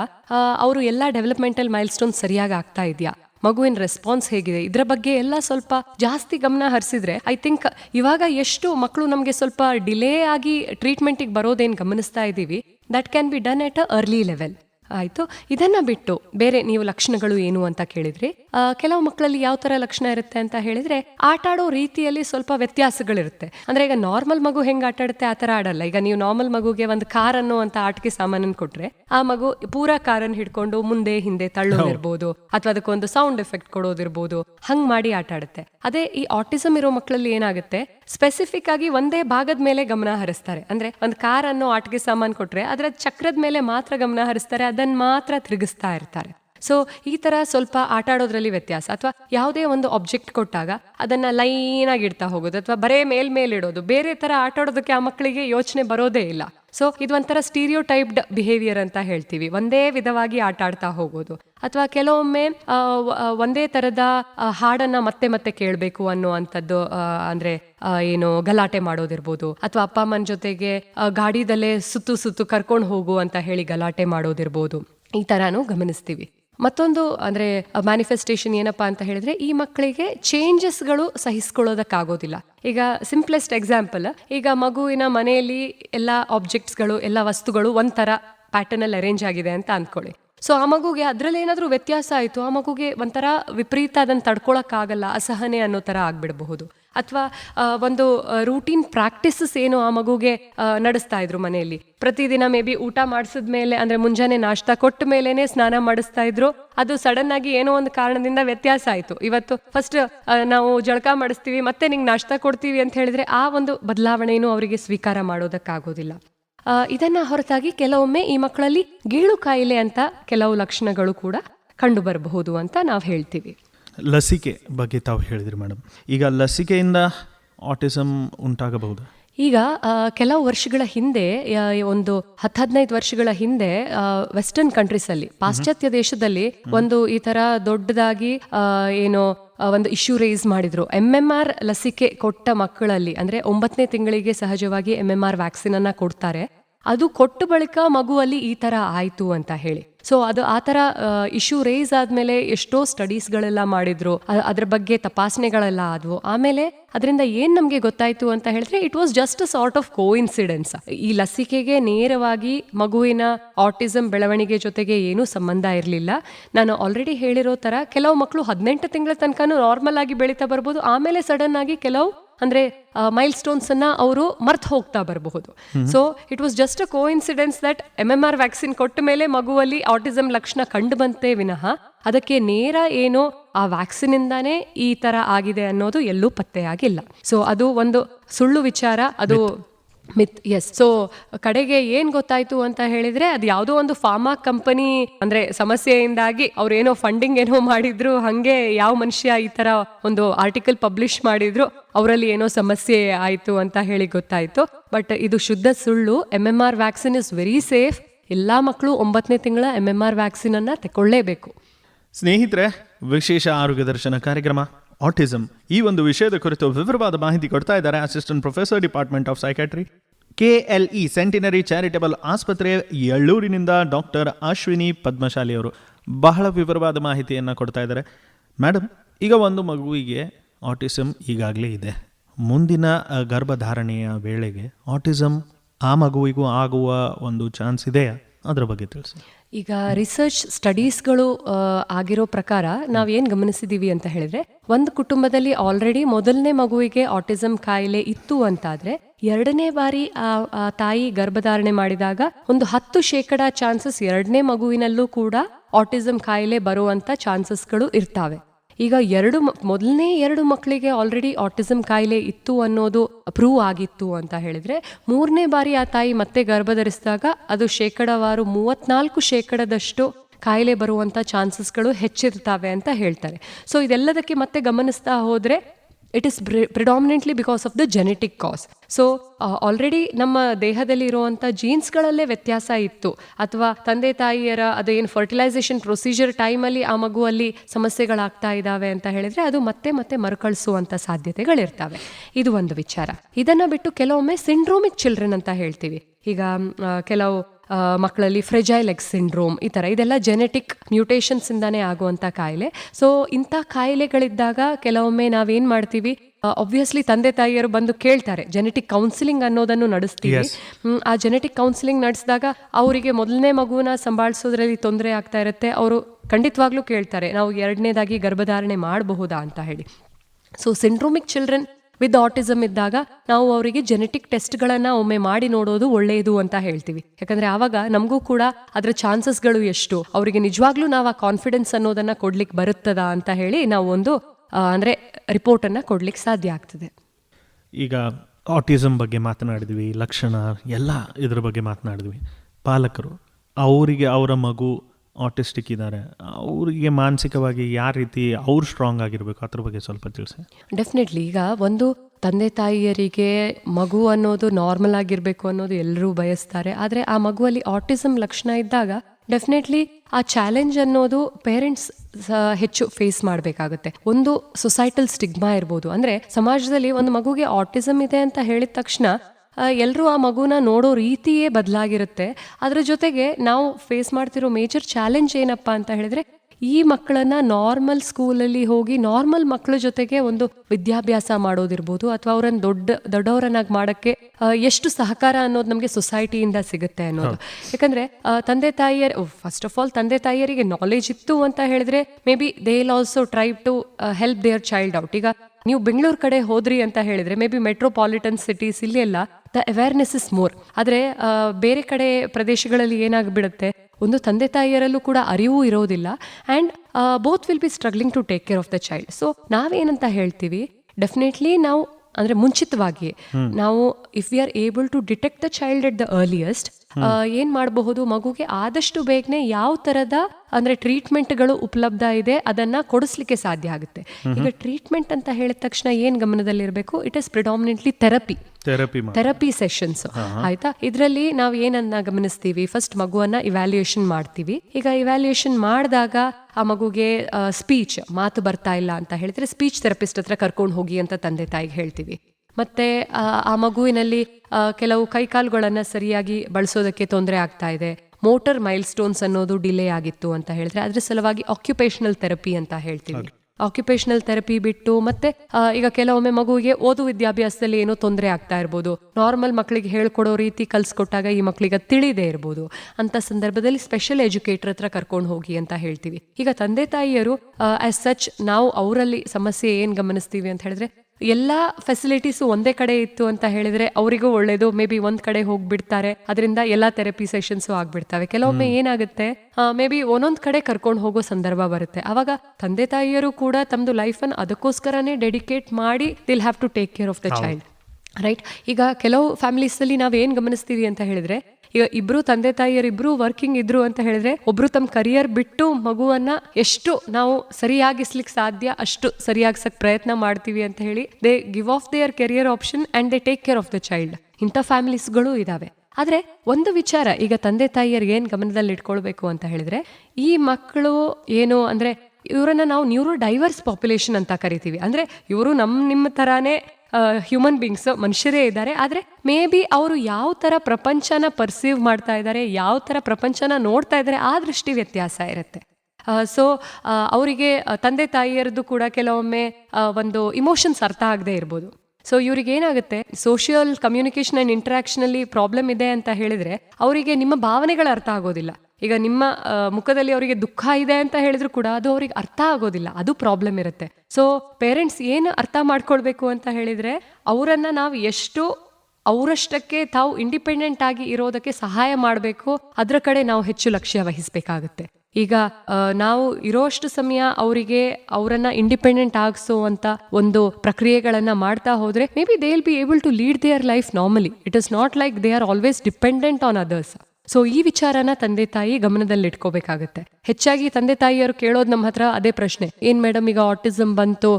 ಅವರು ಎಲ್ಲ ಡೆವಲಪ್ಮೆಂಟಲ್ ಮೈಲ್ ಸ್ಟೋನ್ ಸರಿಯಾಗಿ ಆಗ್ತಾ ಇದೆಯಾ? ಮಗುವಿನ ರೆಸ್ಪಾನ್ಸ್ ಹೇಗಿದೆ? ಇದರ ಬಗ್ಗೆ ಎಲ್ಲ ಸ್ವಲ್ಪ ಜಾಸ್ತಿ ಗಮನ ಹರಿಸಿದ್ರೆ ಐ ಥಿಂಕ್ ಇವಾಗ ಎಷ್ಟು ಮಕ್ಕಳು ನಮಗೆ ಸ್ವಲ್ಪ ಡಿಲೇ ಆಗಿ ಟ್ರೀಟ್ಮೆಂಟಿಗೆ ಬರೋದೇನು ಗಮನಿಸ್ತಾ ಇದ್ದೀವಿ that can be done at a early level ಆಯ್ತು? ಇದನ್ನ ಬಿಟ್ಟು ಬೇರೆ ನೀವು ಲಕ್ಷಣಗಳು ಏನು ಅಂತ ಕೇಳಿದ್ರಿ ಕೆಲವು ಮಕ್ಕಳಲ್ಲಿ ಯಾವ ತರ ಲಕ್ಷಣ ಇರುತ್ತೆ ಅಂತ ಹೇಳಿದ್ರೆ ಆಟ ಆಡೋ ರೀತಿಯಲ್ಲಿ ಸ್ವಲ್ಪ ವ್ಯತ್ಯಾಸಗಳಿರುತ್ತೆ. ಅಂದ್ರೆ ಈಗ ನಾರ್ಮಲ್ ಮಗು ಹೆಂಗ್ ಆಟ ಆಡುತ್ತೆ ಆ ತರ ಆಡಲ್ಲ. ಈಗ ನೀವು ನಾರ್ಮಲ್ ಮಗುಗೆ ಒಂದು ಕಾರ್ ಅನ್ನೋ ಅಂತ ಆಟಿಕೆ ಸಾಮಾನನ್ನು ಕೊಟ್ರೆ ಆ ಮಗು ಪೂರಾ ಕಾರನ್ನು ಹಿಡ್ಕೊಂಡು ಮುಂದೆ ಹಿಂದೆ ತಳ್ಳೋದಿರ್ಬೋದು ಅಥವಾ ಅದಕ್ಕೊಂದು ಸೌಂಡ್ ಎಫೆಕ್ಟ್ ಕೊಡೋದಿರ್ಬೋದು. ಹಂಗ್ ಮಾಡಿ ಆಟ ಆಡುತ್ತೆ. ಅದೇ ಈ ಆಟಿಸಮ್ ಇರೋ ಮಕ್ಕಳಲ್ಲಿ ಏನಾಗುತ್ತೆ? ಸ್ಪೆಸಿಫಿಕ್ ಆಗಿ ಒಂದೇ ಭಾಗದ ಮೇಲೆ ಗಮನ ಹರಿಸ್ತಾರೆ. ಅಂದ್ರೆ ಒಂದು ಕಾರ್ ಅನ್ನೋ ಆಟಿಕೆ ಸಾಮಾನು ಕೊಟ್ರೆ ಅದರ ಚಕ್ರದ ಮೇಲೆ ಮಾತ್ರ ಗಮನ ಹರಿಸ್ತಾರೆ. ಅದನ್ನ ಮಾತ್ರ ತಿರುಗಿಸ್ತಾ ಇರ್ತಾರೆ. ಸೊ ಈ ತರ ಸ್ವಲ್ಪ ಆಟ ಆಡೋದ್ರಲ್ಲಿ ವ್ಯತ್ಯಾಸ. ಅಥವಾ ಯಾವುದೇ ಒಂದು ಆಬ್ಜೆಕ್ಟ್ ಕೊಟ್ಟಾಗ ಅದನ್ನ ಲೈನ್ ಆಗಿ ಇಡ್ತಾ ಹೋಗೋದು, ಅಥವಾ ಬರೇ ಮೇಲ್ ಇಡೋದು. ಬೇರೆ ತರ ಆಟ ಆಡೋದಕ್ಕೆ ಆ ಮಕ್ಕಳಿಗೆ ಯೋಚನೆ ಬರೋದೇ ಇಲ್ಲ. ಸೊ ಇದು ಒಂಥರ ಸ್ಟೀರಿಯೋ ಟೈಪ್ಡ್ ಬಿಹೇವಿಯರ್ ಅಂತ ಹೇಳ್ತೀವಿ. ಒಂದೇ ವಿಧವಾಗಿ ಆಟ ಆಡ್ತಾ ಹೋಗೋದು. ಅಥವಾ ಕೆಲವೊಮ್ಮೆ ಒಂದೇ ತರದ ಹಾಡನ್ನ ಮತ್ತೆ ಮತ್ತೆ ಕೇಳಬೇಕು ಅನ್ನುವಂಥದ್ದು ಅಂದ್ರೆ ಏನು ಗಲಾಟೆ ಮಾಡೋದಿರ್ಬೋದು. ಅಥವಾ ಅಪ್ಪ ಅಮ್ಮನ ಜೊತೆಗೆ ಗಾಡಿದಲ್ಲೇ ಸುತ್ತು ಸುತ್ತು ಕರ್ಕೊಂಡು ಹೋಗು ಅಂತ ಹೇಳಿ ಗಲಾಟೆ ಮಾಡೋದಿರ್ಬೋದು. ಈ ತರಾನು ಗಮನಿಸ್ತೀವಿ. ಮತ್ತೊಂದು, ಅಂದ್ರೆ ಮ್ಯಾನಿಫೆಸ್ಟೇಷನ್ ಏನಪ್ಪಾ ಅಂತ ಹೇಳಿದ್ರೆ, ಈ ಮಕ್ಕಳಿಗೆ ಚೇಂಜಸ್ಗಳು ಸಹಿಸ್ಕೊಳ್ಳೋದಕ್ಕಾಗೋದಿಲ್ಲ. ಈಗ ಸಿಂಪ್ಲೆಸ್ಟ್ ಎಕ್ಸಾಂಪಲ್ ಈಗ ಮಗುವಿನ ಮನೆಯಲ್ಲಿ ಎಲ್ಲ ಆಬ್ಜೆಕ್ಟ್ಸ್ಗಳು ಎಲ್ಲ ವಸ್ತುಗಳು ಒಂಥರ ಪ್ಯಾಟರ್ನ್ ಅಲ್ಲಿ ಅರೇಂಜ್ ಆಗಿದೆ ಅಂತ ಅಂದ್ಕೊಳ್ಳಿ. ಸೊ ಆ ಮಗುಗೆ ಅದರಲ್ಲಿ ಏನಾದರೂ ವ್ಯತ್ಯಾಸ ಆಯಿತು, ಆ ಮಗುಗೆ ಒಂಥರ ವಿಪರೀತ ಅದನ್ನು ತಡ್ಕೊಳಕ್ಕಾಗಲ್ಲ, ಅಸಹನೆ ಅನ್ನೋ ಥರ ಆಗ್ಬಿಡಬಹುದು. ಅಥವಾ ಒಂದು ರೂಟೀನ್ ಪ್ರಾಕ್ಟೀಸಸ್ ಏನು ಆ ಮಗುಗೆ ನಡೆಸ್ತಾ ಇದ್ರು ಮನೆಯಲ್ಲಿ? ಪ್ರತಿದಿನ ಮೇ ಬಿ ಊಟ ಮಾಡಿಸಿದ್ಮೇಲೆ ಅಂದ್ರೆ ಮುಂಜಾನೆ ನಾಷ್ಟ ಕೊಟ್ಟ ಮೇಲೇನೆ ಸ್ನಾನ ಮಾಡಿಸ್ತಾ ಇದ್ರು. ಅದು ಸಡನ್ ಆಗಿ ಏನೋ ಒಂದು ಕಾರಣದಿಂದ ವ್ಯತ್ಯಾಸ ಆಯ್ತು. ಇವತ್ತು ಫಸ್ಟ್ ನಾವು ಜಳಕ ಮಾಡಿಸ್ತೀವಿ, ಮತ್ತೆ ನಿಂಗೆ ನಾಷ್ಟ ಕೊಡ್ತೀವಿ ಅಂತ ಹೇಳಿದ್ರೆ ಆ ಒಂದು ಬದಲಾವಣೆಯನ್ನು ಅವರಿಗೆ ಸ್ವೀಕಾರ ಮಾಡೋದಕ್ಕಾಗೋದಿಲ್ಲ. ಇದನ್ನ ಹೊರತಾಗಿ ಕೆಲವೊಮ್ಮೆ ಈ ಮಕ್ಕಳಲ್ಲಿ ಗೀಳು ಕಾಯಿಲೆ ಅಂತ ಕೆಲವು ಲಕ್ಷಣಗಳು ಕೂಡ ಕಂಡು ಬರಬಹುದು ಅಂತ ನಾವು ಹೇಳ್ತೀವಿ. ಲಸಿಕೆ ಬಗ್ಗೆ ತಾವು ಹೇಳಿದ್ರಿ ಮೇಡಮ್ ಈಗ ಲಸಿಕೆಯಿಂದ ಆಟಿಸಮ್ ಉಂಟಾಗಬಹುದು? ಈಗ ಕೆಲವು ವರ್ಷಗಳ ಹಿಂದೆ ಒಂದು ಹತ್ತು ಹದಿನೈದು ವರ್ಷಗಳ ಹಿಂದೆ ವೆಸ್ಟರ್ನ್ ಕಂಟ್ರೀಸ್ ಅಲ್ಲಿ ಪಾಶ್ಚಾತ್ಯ ದೇಶದಲ್ಲಿ ಒಂದು ಈ ತರ ದೊಡ್ಡದಾಗಿ ಏನು ಒಂದು ಇಶ್ಯೂ ರೇಸ್ ಮಾಡಿದ್ರು. ಎಂ ಎಂ ಆರ್ ಲಸಿಕೆ ಕೊಟ್ಟ ಮಕ್ಕಳಲ್ಲಿ ಅಂದ್ರೆ ಒಂಬತ್ತನೇ ತಿಂಗಳಿಗೆ ಸಹಜವಾಗಿ ಎಂ ಎಂ ಆರ್ ವ್ಯಾಕ್ಸಿನ್ ಅನ್ನ ಕೊಡ್ತಾರೆ. ಅದು ಕೊಟ್ಟ ಬಳಿಕ ಮಗುವಲ್ಲಿ ಈ ತರ ಆಯ್ತು ಅಂತ ಹೇಳಿ. ಸೊ ಅದು ಆ ಥರ ಇಶ್ಯೂ ರೇಸ್ ಆದ್ಮೇಲೆ ಎಷ್ಟೋ ಸ್ಟಡೀಸ್ಗಳೆಲ್ಲ ಮಾಡಿದ್ರು. ಅ- ಅದ್ರ ಬಗ್ಗೆ ತಪಾಸಣೆಗಳೆಲ್ಲ ಆದ್ವು. ಆಮೇಲೆ ಅದರಿಂದ ಏನ್ ನಮಗೆ ಗೊತ್ತಾಯ್ತು ಅಂತ ಹೇಳಿದ್ರೆ it was just sort of coincidence ಈ ಲಸಿಕೆಗೆ ನೇರವಾಗಿ ಮಗುವಿನ ಆಟಿಸಮ್ ಬೆಳವಣಿಗೆ ಜೊತೆಗೆ ಏನೂ ಸಂಬಂಧ ಇರಲಿಲ್ಲ. ನಾನು ಆಲ್ರೆಡಿ ಹೇಳಿರೋ ತರ, ಕೆಲವು ಮಕ್ಕಳು ಹದಿನೆಂಟು ತಿಂಗಳ ತನಕ ನಾರ್ಮಲ್ ಆಗಿ ಬೆಳೀತಾ ಬರ್ಬೋದು. ಆಮೇಲೆ ಸಡನ್ ಆಗಿ ಕೆಲವು ಅಂದ್ರೆ ಮೈಲ್ ಸ್ಟೋನ್ಸನ್ನು ಅನ್ನ ಅವರು ಮರ್ತು ಹೋಗ್ತಾ ಬರಬಹುದು. So it was just a coincidence that M M R vaccine ಕೊಟ್ಟ ಮೇಲೆ ಮಗುವಲ್ಲಿ ಆಟಿಸಮ್ ಲಕ್ಷಣ ಕಂಡು ಬಂತೆ ವಿನಃ ಅದಕ್ಕೆ ನೇರ ಏನೋ ಆ ವ್ಯಾಕ್ಸಿನ್ ಇಂದಾನೇ ಈ ತರ ಆಗಿದೆ ಅನ್ನೋದು ಎಲ್ಲೂ ಪತ್ತೆಯಾಗಿಲ್ಲ. ಸೊ ಅದು ಒಂದು ಸುಳ್ಳು ವಿಚಾರ ಅದು ಮಿತ್ ಎಸ್ ಸೊ ಕಡೆಗೆ ಏನ್ ಗೊತ್ತಾಯ್ತು ಅಂತ ಹೇಳಿದ್ರೆ ಅದು ಯಾವುದೋ ಒಂದು ಫಾರ್ಮಾ ಕಂಪನಿ ಅಂದ್ರೆ ಸಮಸ್ಯೆಯಿಂದಾಗಿ ಅವ್ರೇನೋ ಫಂಡಿಂಗ್ ಏನೋ ಮಾಡಿದ್ರು, ಹಂಗೆ ಯಾವ ಮನುಷ್ಯ ಈ ತರ ಒಂದು ಆರ್ಟಿಕಲ್ ಪಬ್ಲಿಷ್ ಮಾಡಿದ್ರು, ಅವರಲ್ಲಿ ಏನೋ ಸಮಸ್ಯೆ ಆಯ್ತು ಅಂತ ಹೇಳಿ ಗೊತ್ತಾಯ್ತು. ಬಟ್ ಇದು ಶುದ್ಧ ಸುಳ್ಳು M M R vaccine is very safe ಎಲ್ಲಾ ಮಕ್ಕಳು ಒಂಬತ್ತನೇ ತಿಂಗಳ ಎಂ ಎಂ ಆರ್ ವ್ಯಾಕ್ಸಿನ್ ಅನ್ನ ತಕೊಳ್ಳೇಬೇಕು ಸ್ನೇಹಿತರೆ, ವಿಶೇಷ ಆರೋಗ್ಯ ದರ್ಶನ ಕಾರ್ಯಕ್ರಮ. ಆಟಿಸಮ್ ಈ ಒಂದು ವಿಷಯದ ಕುರಿತು ವಿವರವಾದ ಮಾಹಿತಿ ಕೊಡ್ತಾ ಇದ್ದಾರೆ assistant professor department of psychiatry KLE centenary charitable ಆಸ್ಪತ್ರೆ ಯಳ್ಳೂರಿನಿಂದ ಡಾಕ್ಟರ್ ಅಶ್ವಿನಿ ಪದ್ಮಶಾಲಿ ಅವರು. ಬಹಳ ವಿವರವಾದ ಮಾಹಿತಿಯನ್ನು ಕೊಡ್ತಾ ಇದ್ದಾರೆ. ಮೇಡಮ್ ಈಗ ಒಂದು ಮಗುವಿಗೆ ಆಟಿಸಮ್ ಈಗಾಗಲೇ ಇದೆ. ಮುಂದಿನ ಗರ್ಭಧಾರಣೆಯ ವೇಳೆಗೆ ಆಟಿಸಮ್ ಆ ಮಗುವಿಗೂ ಆಗುವ ಒಂದು ಚಾನ್ಸ್ ಇದೆಯಾ? ಅದರ ಬಗ್ಗೆ ತಿಳಿಸಿ. ಈಗ ರಿಸರ್ಚ್ ಸ್ಟಡೀಸ್ಗಳು ಆಗಿರೋ ಪ್ರಕಾರ ನಾವು ಏನು ಗಮನಿಸಿದ್ದೀವಿ ಅಂತ ಹೇಳಿದ್ರೆ, ಒಂದು ಕುಟುಂಬದಲ್ಲಿ ಆಲ್ರೆಡಿ ಮೊದಲನೇ ಮಗುವಿಗೆ ಆಟಿಸಮ್ ಕಾಯಿಲೆ ಇತ್ತು ಅಂತಾದ್ರೆ, ಎರಡನೇ ಬಾರಿ ಆ ತಾಯಿ ಗರ್ಭಧಾರಣೆ ಮಾಡಿದಾಗ ಒಂದು ಹತ್ತು ಶೇಕಡಾ ಚಾನ್ಸಸ್ ಎರಡನೇ ಮಗುವಿನಲ್ಲೂ ಕೂಡ ಆಟಿಸಮ್ ಕಾಯಿಲೆ ಬರುವಂತ ಚಾನ್ಸಸ್ಗಳು ಇರ್ತಾವೆ. ಈಗ ಎರಡು ಮೊದಲನೇ ಎರಡು ಮಕ್ಕಳಿಗೆ ಆಲ್ರೆಡಿ ಆಟಿಸಮ್ ಕಾಯಿಲೆ ಇತ್ತು ಅನ್ನೋದು ಪ್ರೂವ್ ಆಗಿತ್ತು ಅಂತ ಹೇಳಿದ್ರೆ, ಮೂರನೇ ಬಾರಿ ಆ ತಾಯಿ ಮತ್ತೆ ಗರ್ಭಧರಿಸಿದಾಗ ಅದು ಶೇಕಡಾವಾರು ಮೂವತ್ನಾಲ್ಕು ಶೇಕಡದಷ್ಟು ಕಾಯಿಲೆ ಬರುವಂಥ ಚಾನ್ಸಸ್ಗಳು ಹೆಚ್ಚಿರ್ತಾವೆ ಅಂತ ಹೇಳ್ತಾರೆ. ಸೊ ಇದೆಲ್ಲದಕ್ಕೆ ಮತ್ತೆ ಗಮನಿಸ್ತಾ ಹೋದ್ರೆ it is predominantly because of the genetic cause so already ನಮ್ಮ ದೇಹದಲ್ಲಿ ಇರುವಂಥ ಜೀನ್ಸ್ಗಳಲ್ಲೇ ವ್ಯತ್ಯಾಸ ಇತ್ತು. ಅಥವಾ ತಂದೆ, ತಾಯಿಯರ ಅದೇನು ಫರ್ಟಿಲೈಸೇಷನ್ ಪ್ರೊಸೀಜರ್ ಟೈಮಲ್ಲಿ ಆ ಮಗುವಲ್ಲಿ ಸಮಸ್ಯೆಗಳಾಗ್ತಾ ಇದ್ದಾವೆ ಅಂತ ಹೇಳಿದ್ರೆ ಅದು ಮತ್ತೆ ಮತ್ತೆ ಮರುಕಳಿಸುವಂಥ ಸಾಧ್ಯತೆಗಳಿರ್ತವೆ. ಇದು ಒಂದು ವಿಚಾರ. ಇದನ್ನ ಬಿಟ್ಟು ಕೆಲವೊಮ್ಮೆ ಸಿಂಡ್ರೋಮಿಕ್ ಚಿಲ್ಡ್ರನ್ ಅಂತ ಹೇಳ್ತೀವಿ. ಈಗ ಕೆಲವು ಮಕ್ಕಳಲ್ಲಿ ಫ್ರೆಜೈಲ್ ಎಕ್ಸ್ ಸಿಂಡ್ರೋಮ್ ಈ ಥರ ಇದೆಲ್ಲ ಜೆನೆಟಿಕ್ ಮ್ಯೂಟೇಷನ್ಸ್ ಇಂದಾನೇ ಆಗುವಂಥ ಕಾಯಿಲೆ. ಸೊ ಇಂಥ ಕಾಯಿಲೆಗಳಿದ್ದಾಗ ಕೆಲವೊಮ್ಮೆ ನಾವೇನು ಮಾಡ್ತೀವಿ? ಆಬ್ವಿಯಸ್ಲಿ ತಂದೆ ತಾಯಿಯರು ಬಂದು ಕೇಳ್ತಾರೆ. ಜೆನೆಟಿಕ್ ಕೌನ್ಸಿಲಿಂಗ್ ಅನ್ನೋದನ್ನು ನಡೆಸ್ತೀವಿ. ಆ ಜೆನೆಟಿಕ್ ಕೌನ್ಸಿಲಿಂಗ್ ನಡೆಸಿದಾಗ ಅವರಿಗೆ ಮೊದಲನೇ ಮಗುವನ್ನ ಸಂಭಾಳಿಸೋದ್ರಲ್ಲಿ ತೊಂದರೆ ಆಗ್ತಾ ಇರುತ್ತೆ. ಅವರು ಖಂಡಿತವಾಗ್ಲೂ ಕೇಳ್ತಾರೆ ನಾವು ಎರಡನೇದಾಗಿ ಗರ್ಭಧಾರಣೆ ಮಾಡಬಹುದಾ ಅಂತ ಹೇಳಿ. So syndromic children with autism ಇದ್ದಾಗ ನಾವು ಅವರಿಗೆ ಜೆನೆಟಿಕ್ ಟೆಸ್ಟ್ಗಳನ್ನು ಒಮ್ಮೆ ಮಾಡಿ ನೋಡೋದು ಒಳ್ಳೆಯದು ಅಂತ ಹೇಳ್ತೀವಿ. ಯಾಕಂದ್ರೆ ಆವಾಗ ನಮಗೂ ಕೂಡ ಅದರ ಚಾನ್ಸಸ್ಗಳು ಎಷ್ಟು? ಅವರಿಗೆ ನಿಜವಾಗ್ಲೂ ನಾವು ಆ ಕಾನ್ಫಿಡೆನ್ಸ್ ಅನ್ನೋದನ್ನ ಕೊಡ್ಲಿಕ್ಕೆ ಬರುತ್ತದ ಅಂತ ಹೇಳಿ ನಾವು ಒಂದು ಅಂದರೆ ಅಂದ್ರೆ ರಿಪೋರ್ಟ್ ಅನ್ನ ಕೊಡ್ಲಿಕ್ಕೆ ಸಾಧ್ಯ ಆಗ್ತದೆ. ಈಗ ಆಟಿಸಮ್ ಬಗ್ಗೆ ಮಾತನಾಡಿದ್ವಿ, ಲಕ್ಷಣ, ಎಲ್ಲ ಇದ್ರ ಬಗ್ಗೆ ಮಾತನಾಡಿದ್ವಿ. ಪಾಲಕರು, ಅವರಿಗೆ ಅವರ ಮಗು ಆಟಿಸ್ಟಿಕ್ ಇದ್ದಾರೆ. ಅವರಿಗೆ ಮಾನಸಿಕವಾಗಿ ಯಾವ ರೀತಿ ಅವ್ರು ಸ್ಟ್ರಾಂಗ್ ಆಗಿರಬೇಕು, ಅದ್ರ ಬಗ್ಗೆ ಸ್ವಲ್ಪ ತಿಳಿಸಿ. ಡೆಫಿನೆಟ್ಲಿ ಈಗ ಒಂದು ತಂದೆ ತಾಯಿಯರಿಗೆ ಮಗು ಅನ್ನೋದು ನಾರ್ಮಲ್ ಆಗಿರಬೇಕು ಅನ್ನೋದು ಎಲ್ಲರೂ ಬಯಸ್ತಾರೆ. ಆದರೆ ಆ ಮಗುವಲ್ಲಿ ಆಟಿಸಮ್ ಲಕ್ಷಣ ಇದ್ದಾಗ ಡೆಫಿನೆಟ್ಲಿ ಆ ಚಾಲೆಂಜ್ ಅನ್ನೋದು ಪೇರೆಂಟ್ಸ್ ಹೆಚ್ಚು ಫೇಸ್ ಮಾಡಬೇಕಾಗುತ್ತೆ. ಒಂದು ಸೊಸೈಟಲ್ ಸ್ಟಿಗ್ಮಾ ಇರ್ಬೋದು. ಅಂದರೆ ಸಮಾಜದಲ್ಲಿ ಒಂದು ಮಗುಗೆ ಆಟಿಸಮ್ ಇದೆ ಅಂತ ಹೇಳಿದ ತಕ್ಷಣ ಎಲ್ಲರೂ ಆ ಮಗುನ ನೋಡೋ ರೀತಿಯೇ ಬದಲಾಗಿರುತ್ತೆ. ಅದರ ಜೊತೆಗೆ ನಾವು ಫೇಸ್ ಮಾಡ್ತಿರೋ ಮೇಜರ್ ಚಾಲೆಂಜ್ ಏನಪ್ಪ ಅಂತ ಹೇಳಿದ್ರೆ ಈ ಮಕ್ಕಳನ್ನ ನಾರ್ಮಲ್ ಸ್ಕೂಲಲ್ಲಿ ಹೋಗಿ ನಾರ್ಮಲ್ ಮಕ್ಕಳ ಜೊತೆಗೆ ಒಂದು ವಿದ್ಯಾಭ್ಯಾಸ ಮಾಡೋದಿರ್ಬೋದು ಅಥವಾ ಅವರನ್ನ ದೊಡ್ಡ ದೊಡ್ಡವರನ್ನಾಗಿ ಮಾಡೋಕ್ಕೆ ಎಷ್ಟು ಸಹಕಾರ ಅನ್ನೋದು ನಮಗೆ ಸೊಸೈಟಿಯಿಂದ ಸಿಗುತ್ತೆ ಅನ್ನೋದು. ಯಾಕಂದ್ರೆ ತಂದೆ ತಾಯಿಯರ್ ಫಸ್ಟ್ ಆಫ್ ಆಲ್ ತಂದೆ ತಾಯಿಯರಿಗೆ ನಾಲೆಜ್ ಇತ್ತು ಅಂತ ಹೇಳಿದ್ರೆ maybe they will also try to help their child out ಈಗ ನೀವು ಬೆಂಗಳೂರು ಕಡೆ ಹೋದ್ರಿ ಅಂತ ಹೇಳಿದ್ರೆ ಮೇ ಬಿ ಮೆಟ್ರೋಪಾಲಿಟನ್ ಸಿಟೀಸ್ ಇಲ್ಲೆಲ್ಲ ದ ಅವೇರ್ನೆಸ್ ಇಸ್ ಮೋರ್. ಆದರೆ ಬೇರೆ ಕಡೆ ಪ್ರದೇಶಗಳಲ್ಲಿ ಏನಾಗ್ಬಿಡುತ್ತೆ? ಒಂದು ತಂದೆ ತಾಯಿಯರಲ್ಲೂ ಕೂಡ ಅರಿವು ಇರೋದಿಲ್ಲ. And both will be struggling to take care of the child so ನಾವೇನಂತ ಹೇಳ್ತೀವಿ? ಡೆಫಿನೆಟ್ಲಿ ನಾವು ಅಂದರೆ ಮುಂಚಿತವಾಗಿ ನಾವು if we are able to detect the child at the earliest ಏನ್ ಮಾಡಬಹುದು? ಮಗುಗೆ ಆದಷ್ಟು ಬೇಗನೆ ಯಾವ ತರದ ಅಂದ್ರೆ ಟ್ರೀಟ್ಮೆಂಟ್ಗಳು ಉಪಲಬ್ಧ ಇದೆ ಅದನ್ನ ಕೊಡಿಸ್ಲಿಕ್ಕೆ ಸಾಧ್ಯ ಆಗುತ್ತೆ. ಈಗ ಟ್ರೀಟ್ಮೆಂಟ್ ಅಂತ ಹೇಳಿದ ತಕ್ಷಣ ಏನ್ ಗಮನದಲ್ಲಿರಬೇಕು? It is predominantly therapy therapy therapy sessions ಆಯ್ತಾ? ಇದರಲ್ಲಿ ನಾವು ಏನನ್ನ ಗಮನಿಸ್ತೀವಿ? ಫಸ್ಟ್ ಮಗುವನ್ನ ಇವ್ಯಾಲ್ಯೂಯೇಷನ್ ಮಾಡ್ತೀವಿ. ಈಗ ಇವ್ಯಾಲ್ಯೂಯೇಷನ್ ಮಾಡಿದಾಗ ಆ ಮಗುಗೆ ಸ್ಪೀಚ್ ಮಾತು ಬರ್ತಾ ಇಲ್ಲ ಅಂತ ಹೇಳಿದ್ರೆ ಸ್ಪೀಚ್ ಥೆರಪಿಸ್ಟ್ ಹತ್ರ ಕರ್ಕೊಂಡು ಹೋಗಿ ಅಂತ ತಂದೆ ತಾಯಿಗೆ ಹೇಳ್ತೀವಿ. ಮತ್ತೆ ಆ, ಮಗುವಿನಲ್ಲಿ ಕೆಲವು ಕೈಕಾಲುಗಳನ್ನ ಸರಿಯಾಗಿ ಬಳಸೋದಕ್ಕೆ ತೊಂದರೆ ಆಗ್ತಾ ಇದೆ. ಮೋಟರ್ ಮೈಲ್ ಸ್ಟೋನ್ಸ್ ಅನ್ನೋದು ಡಿಲೇ ಆಗಿತ್ತು ಅಂತ ಹೇಳಿದ್ರೆ ಅದ್ರ ಸಲುವಾಗಿ ಆಕ್ಯುಪೇಷನಲ್ ಥೆರಪಿ ಅಂತ ಹೇಳ್ತೀವಿ. ಆಕ್ಯುಪೇಷನಲ್ ಥೆರಪಿ ಬಿಟ್ಟು ಮತ್ತೆ ಈಗ ಕೆಲವೊಮ್ಮೆ ಮಗುವಿಗೆ ಓದು ವಿದ್ಯಾಭ್ಯಾಸದಲ್ಲಿ ಏನೋ ತೊಂದರೆ ಆಗ್ತಾ ಇರ್ಬೋದು. ನಾರ್ಮಲ್ ಮಕ್ಕಳಿಗೆ ಹೇಳ್ಕೊಡೋ ರೀತಿ ಕಲ್ಸ್ಕೊಟ್ಟಾಗ ಈ ಮಕ್ಕಳಿಗೆ ತಿಳಿದೇ ಇರ್ಬೋದು. ಅಂತ ಸಂದರ್ಭದಲ್ಲಿ ಸ್ಪೆಷಲ್ ಎಜುಕೇಟರ್ ಹತ್ರ ಕರ್ಕೊಂಡು ಹೋಗಿ ಅಂತ ಹೇಳ್ತೀವಿ. ಈಗ ತಂದೆ ತಾಯಿಯರು ಆಸ್ ಸಚ್ ನಾವು ಅವರಲ್ಲಿ ಸಮಸ್ಯೆ ಏನ್ ಗಮನಿಸ್ತೀವಿ ಅಂತ ಹೇಳಿದ್ರೆ ಎಲ್ಲಾ ಫೆಸಿಲಿಟೀಸು ಒಂದೇ ಕಡೆ ಇತ್ತು ಅಂತ ಹೇಳಿದ್ರೆ ಅವರಿಗೂ ಒಳ್ಳೇದು. ಮೇ ಬಿ ಒಂದ್ ಕಡೆ ಹೋಗ್ಬಿಡ್ತಾರೆ. ಅದರಿಂದ ಎಲ್ಲಾ ಥೆರಪಿ ಸೆಷನ್ಸ್ ಆಗ್ಬಿಡ್ತವೆ. ಕೆಲವೊಮ್ಮೆ ಏನಾಗುತ್ತೆ ಮೇ ಬಿ ಒಂದೊಂದ್ ಕಡೆ ಕರ್ಕೊಂಡು ಹೋಗೋ ಸಂದರ್ಭ ಬರುತ್ತೆ. ಅವಾಗ ತಂದೆ ತಾಯಿಯರು ಕೂಡ ತಮ್ದು ಲೈಫನ್ನು ಅದಕ್ಕೋಸ್ಕರನೇ ಡೆಡಿಕೇಟ್ ಮಾಡಿ they'll have to take care of the child right ಈಗ ಕೆಲವು ಫ್ಯಾಮಿಲೀಸಲ್ಲಿ ಏನು ಗಮನಿಸ್ತೀವಿ ಅಂತ ಹೇಳಿದ್ರೆ ಈಗ ಇಬ್ರು ತಂದೆ ತಾಯಿಯರಿಬ್ರು ವರ್ಕಿಂಗ್ ಇದ್ರು ಅಂತ ಹೇಳಿದ್ರೆ ಒಬ್ರು ತಮ್ಮ ಕರಿಯರ್ ಬಿಟ್ಟು ಮಗುವನ್ನ ಎಷ್ಟು ನಾವು ಸರಿಯಾಗಿಸ್ಲಿಕ್ಕೆ ಸಾಧ್ಯ, ಅಷ್ಟು ಸರಿಯಾಗಿಸಕ್ ಪ್ರಯತ್ನ ಮಾಡ್ತೀವಿ ಅಂತ ಹೇಳಿ they give of their career option and they take care of the child ಇಂಥ ಫ್ಯಾಮಿಲೀಸ್ಗಳು ಇದಾವೆ. ಆದ್ರೆ ಒಂದು ವಿಚಾರ, ಈಗ ತಂದೆ ತಾಯಿಯರಿಗೆ ಏನು ಗಮನದಲ್ಲಿ ಇಟ್ಕೊಳ್ಬೇಕು ಅಂತ ಹೇಳಿದ್ರೆ ಈ ಮಕ್ಕಳು ಏನು ಅಂದ್ರೆ ಇವರನ್ನ ನಾವು ನ್ಯೂರೋ ಡೈವರ್ಸ್ ಪಾಪ್ಯುಲೇಷನ್ ಅಂತ ಕರಿತೀವಿ. ಅಂದ್ರೆ ಇವರು ನಮ್ಮ ನಿಮ್ಮ ತರಾನೇ ಹ್ಯೂಮನ್ ಬೀಯಿಂಗ್ಸ್ ಮನುಷ್ಯರೇ ಇದ್ದಾರೆ. ಆದರೆ ಮೇ ಬಿ ಅವರು ಯಾವ ಥರ ಪ್ರಪಂಚನ ಪರ್ಸೀವ್ ಮಾಡ್ತಾ ಇದ್ದಾರೆ, ಯಾವ ಥರ ಪ್ರಪಂಚನ ನೋಡ್ತಾ ಇದ್ದಾರೆ, ಆ ದೃಷ್ಟಿ ವ್ಯತ್ಯಾಸ ಇರುತ್ತೆ. ಸೊ ಅವರಿಗೆ ತಂದೆ ತಾಯಿಯರದ್ದು ಕೂಡ ಕೆಲವೊಮ್ಮೆ ಒಂದು ಇಮೋಷನ್ಸ್ ಅರ್ಥ ಆಗದೆ ಇರ್ಬೋದು. ಸೊ ಇವ್ರಿಗೆ ಏನಾಗುತ್ತೆ? ಸೋಷಿಯಲ್ ಕಮ್ಯುನಿಕೇಶನ್ ಅಂಡ್ ಇಂಟ್ರಾಕ್ಷನ್ ಅಲ್ಲಿ ಪ್ರಾಬ್ಲಮ್ ಇದೆ ಅಂತ ಹೇಳಿದ್ರೆ, ಅವರಿಗೆ ನಿಮ್ಮ ಭಾವನೆಗಳು ಅರ್ಥ ಆಗೋದಿಲ್ಲ. ಈಗ ನಿಮ್ಮ ಮುಖದಲ್ಲಿ ಅವರಿಗೆ ದುಃಖ ಇದೆ ಅಂತ ಹೇಳಿದ್ರು ಕೂಡ ಅದು ಅವ್ರಿಗೆ ಅರ್ಥ ಆಗೋದಿಲ್ಲ. ಅದು ಪ್ರಾಬ್ಲಮ್ ಇರುತ್ತೆ. ಸೊ ಪೇರೆಂಟ್ಸ್ ಏನು ಅರ್ಥ ಮಾಡ್ಕೊಳ್ಬೇಕು ಅಂತ ಹೇಳಿದ್ರೆ, ಅವರನ್ನ ನಾವು ಎಷ್ಟು, ಅವರಷ್ಟಕ್ಕೆ ತಾವು ಇಂಡಿಪೆಂಡೆಂಟ್ ಆಗಿ ಇರೋದಕ್ಕೆ ಸಹಾಯ ಮಾಡಬೇಕು, ಅದರ ಕಡೆ ನಾವು ಹೆಚ್ಚು ಲಕ್ಷ್ಯ ವಹಿಸಬೇಕಾಗುತ್ತೆ. ಈಗ ನಾವು ಇರೋಷ್ಟು ಸಮಯ ಅವರಿಗೆ ಅವರನ್ನ ಇಂಡಿಪೆಂಡೆಂಟ್ ಆಗಿಸುವಂತ ಒಂದು ಪ್ರಕ್ರಿಯೆಗಳನ್ನ ಮಾಡ್ತಾ ಹೋದ್ರೆ maybe they will be able to lead their life normally it is not like they are always dependent on others so ಈ ವಿಚಾರನ ತಂದೆ ತಾಯಿ ಗಮನದಲ್ಲಿ ಇಟ್ಕೋಬೇಕಾಗತ್ತೆ ಹೆಚ್ಚಾಗಿ ತಂದೆ ತಾಯಿಯವರು ಕೇಳೋದು ನಮ್ಮ ಹತ್ರ ಅದೇ ಪ್ರಶ್ನೆ. ಏನ್ ಮೇಡಮ್, ಈಗ ಆಟಿಸಮ್ ಬಂತು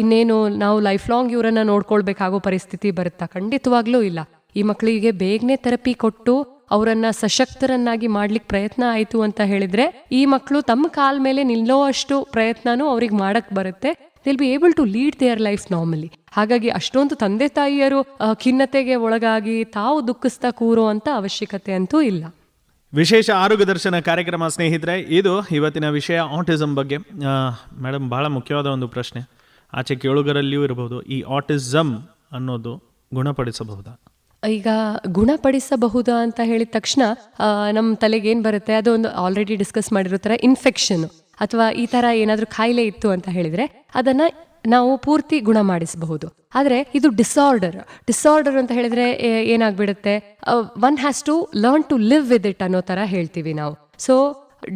ಇನ್ನೇನು ನಾವು ಲೈಫ್ ಲಾಂಗ್ ಇವರನ್ನ ನೋಡ್ಕೊಳ್ಬೇಕಾಗೋ ಪರಿಸ್ಥಿತಿ ಬರುತ್ತಾ? ಖಂಡಿತವಾಗ್ಲೂ ಇಲ್ಲ. ಈ ಮಕ್ಕಳಿಗೆ ಬೇಗನೆ ಥೆರಪಿ ಕೊಟ್ಟು ಅವರನ್ನ ಸಶಕ್ತರನ್ನಾಗಿ ಮಾಡ್ಲಿಕ್ಕೆ ಪ್ರಯತ್ನ ಆಯಿತು ಅಂತ ಹೇಳಿದ್ರೆ, ಈ ಮಕ್ಕಳು ತಮ್ಮ ಕಾಲ್ ಮೇಲೆ ನಿಲ್ಲೋ ಅಷ್ಟು ಪ್ರಯತ್ನನೂ ಅವ್ರಿಗೆ ಮಾಡಕ್ ಬರುತ್ತೆ. They'll be able to lead their life normally ಹಾಗಾಗಿ ಅಷ್ಟೊಂದು ತಂದೆ ತಾಯಿಯರು ಖಿನ್ನತೆಗೆ ಒಳಗಾಗಿ ತಾವು ದುಃಖಿಸ್ತಾ ಕೂರೋ ಅಂತ ಅವಶ್ಯಕತೆ ಅಂತೂ ಇಲ್ಲ. ವಿಶೇಷ ಆರೋಗ್ಯ ದರ್ಶನ ಕಾರ್ಯಕ್ರಮ ಸ್ನೇಹಿತರೆ, ಇದು ಇವತ್ತಿನ ವಿಷಯ ಆಟಿಸಮ್ ಬಗ್ಗೆ. ಮೇಡಮ್ ಬಹಳ ಮುಖ್ಯವಾದ ಒಂದು ಪ್ರಶ್ನೆ. ಆಚೆ ಕೇಳುಗರಲ್ಲಿಯೂ ಇರಬಹುದು. ಈ ಆಟಿಸಮ್ ಅನ್ನೋದು ಗುಣಪಡಿಸಬಹುದಾ? ಈಗ ಗುಣಪಡಿಸಬಹುದಾ ಅಂತ ಹೇಳಿದ ತಕ್ಷಣ ನಮ್ಮ ತಲೆಗೆ ಏನು ಬರುತ್ತೆ? ಅದು ಒಂದು ಆಲ್ರೆಡಿ ಡಿಸ್ಕಸ್ ಮಾಡಿರೋ ಥರ ಇನ್ಫೆಕ್ಷನ್ ಅಥವಾ ಈ ಥರ ಏನಾದರೂ ಕಾಯಿಲೆ ಇತ್ತು ಅಂತ ಹೇಳಿದರೆ, ಅದನ್ನು ನಾವು ಪೂರ್ತಿ ಗುಣ ಮಾಡಿಸಬಹುದು ಆದರೆ ಇದು ಡಿಸಾರ್ಡರ್ ಡಿಸಾರ್ಡರ್ ಅಂತ ಹೇಳಿದ್ರೆ ಏನಾಗ್ಬಿಡುತ್ತೆ? One has to learn to live with it ಅನ್ನೋ ತರ ಹೇಳ್ತೀವಿ ನಾವು. ಸೊ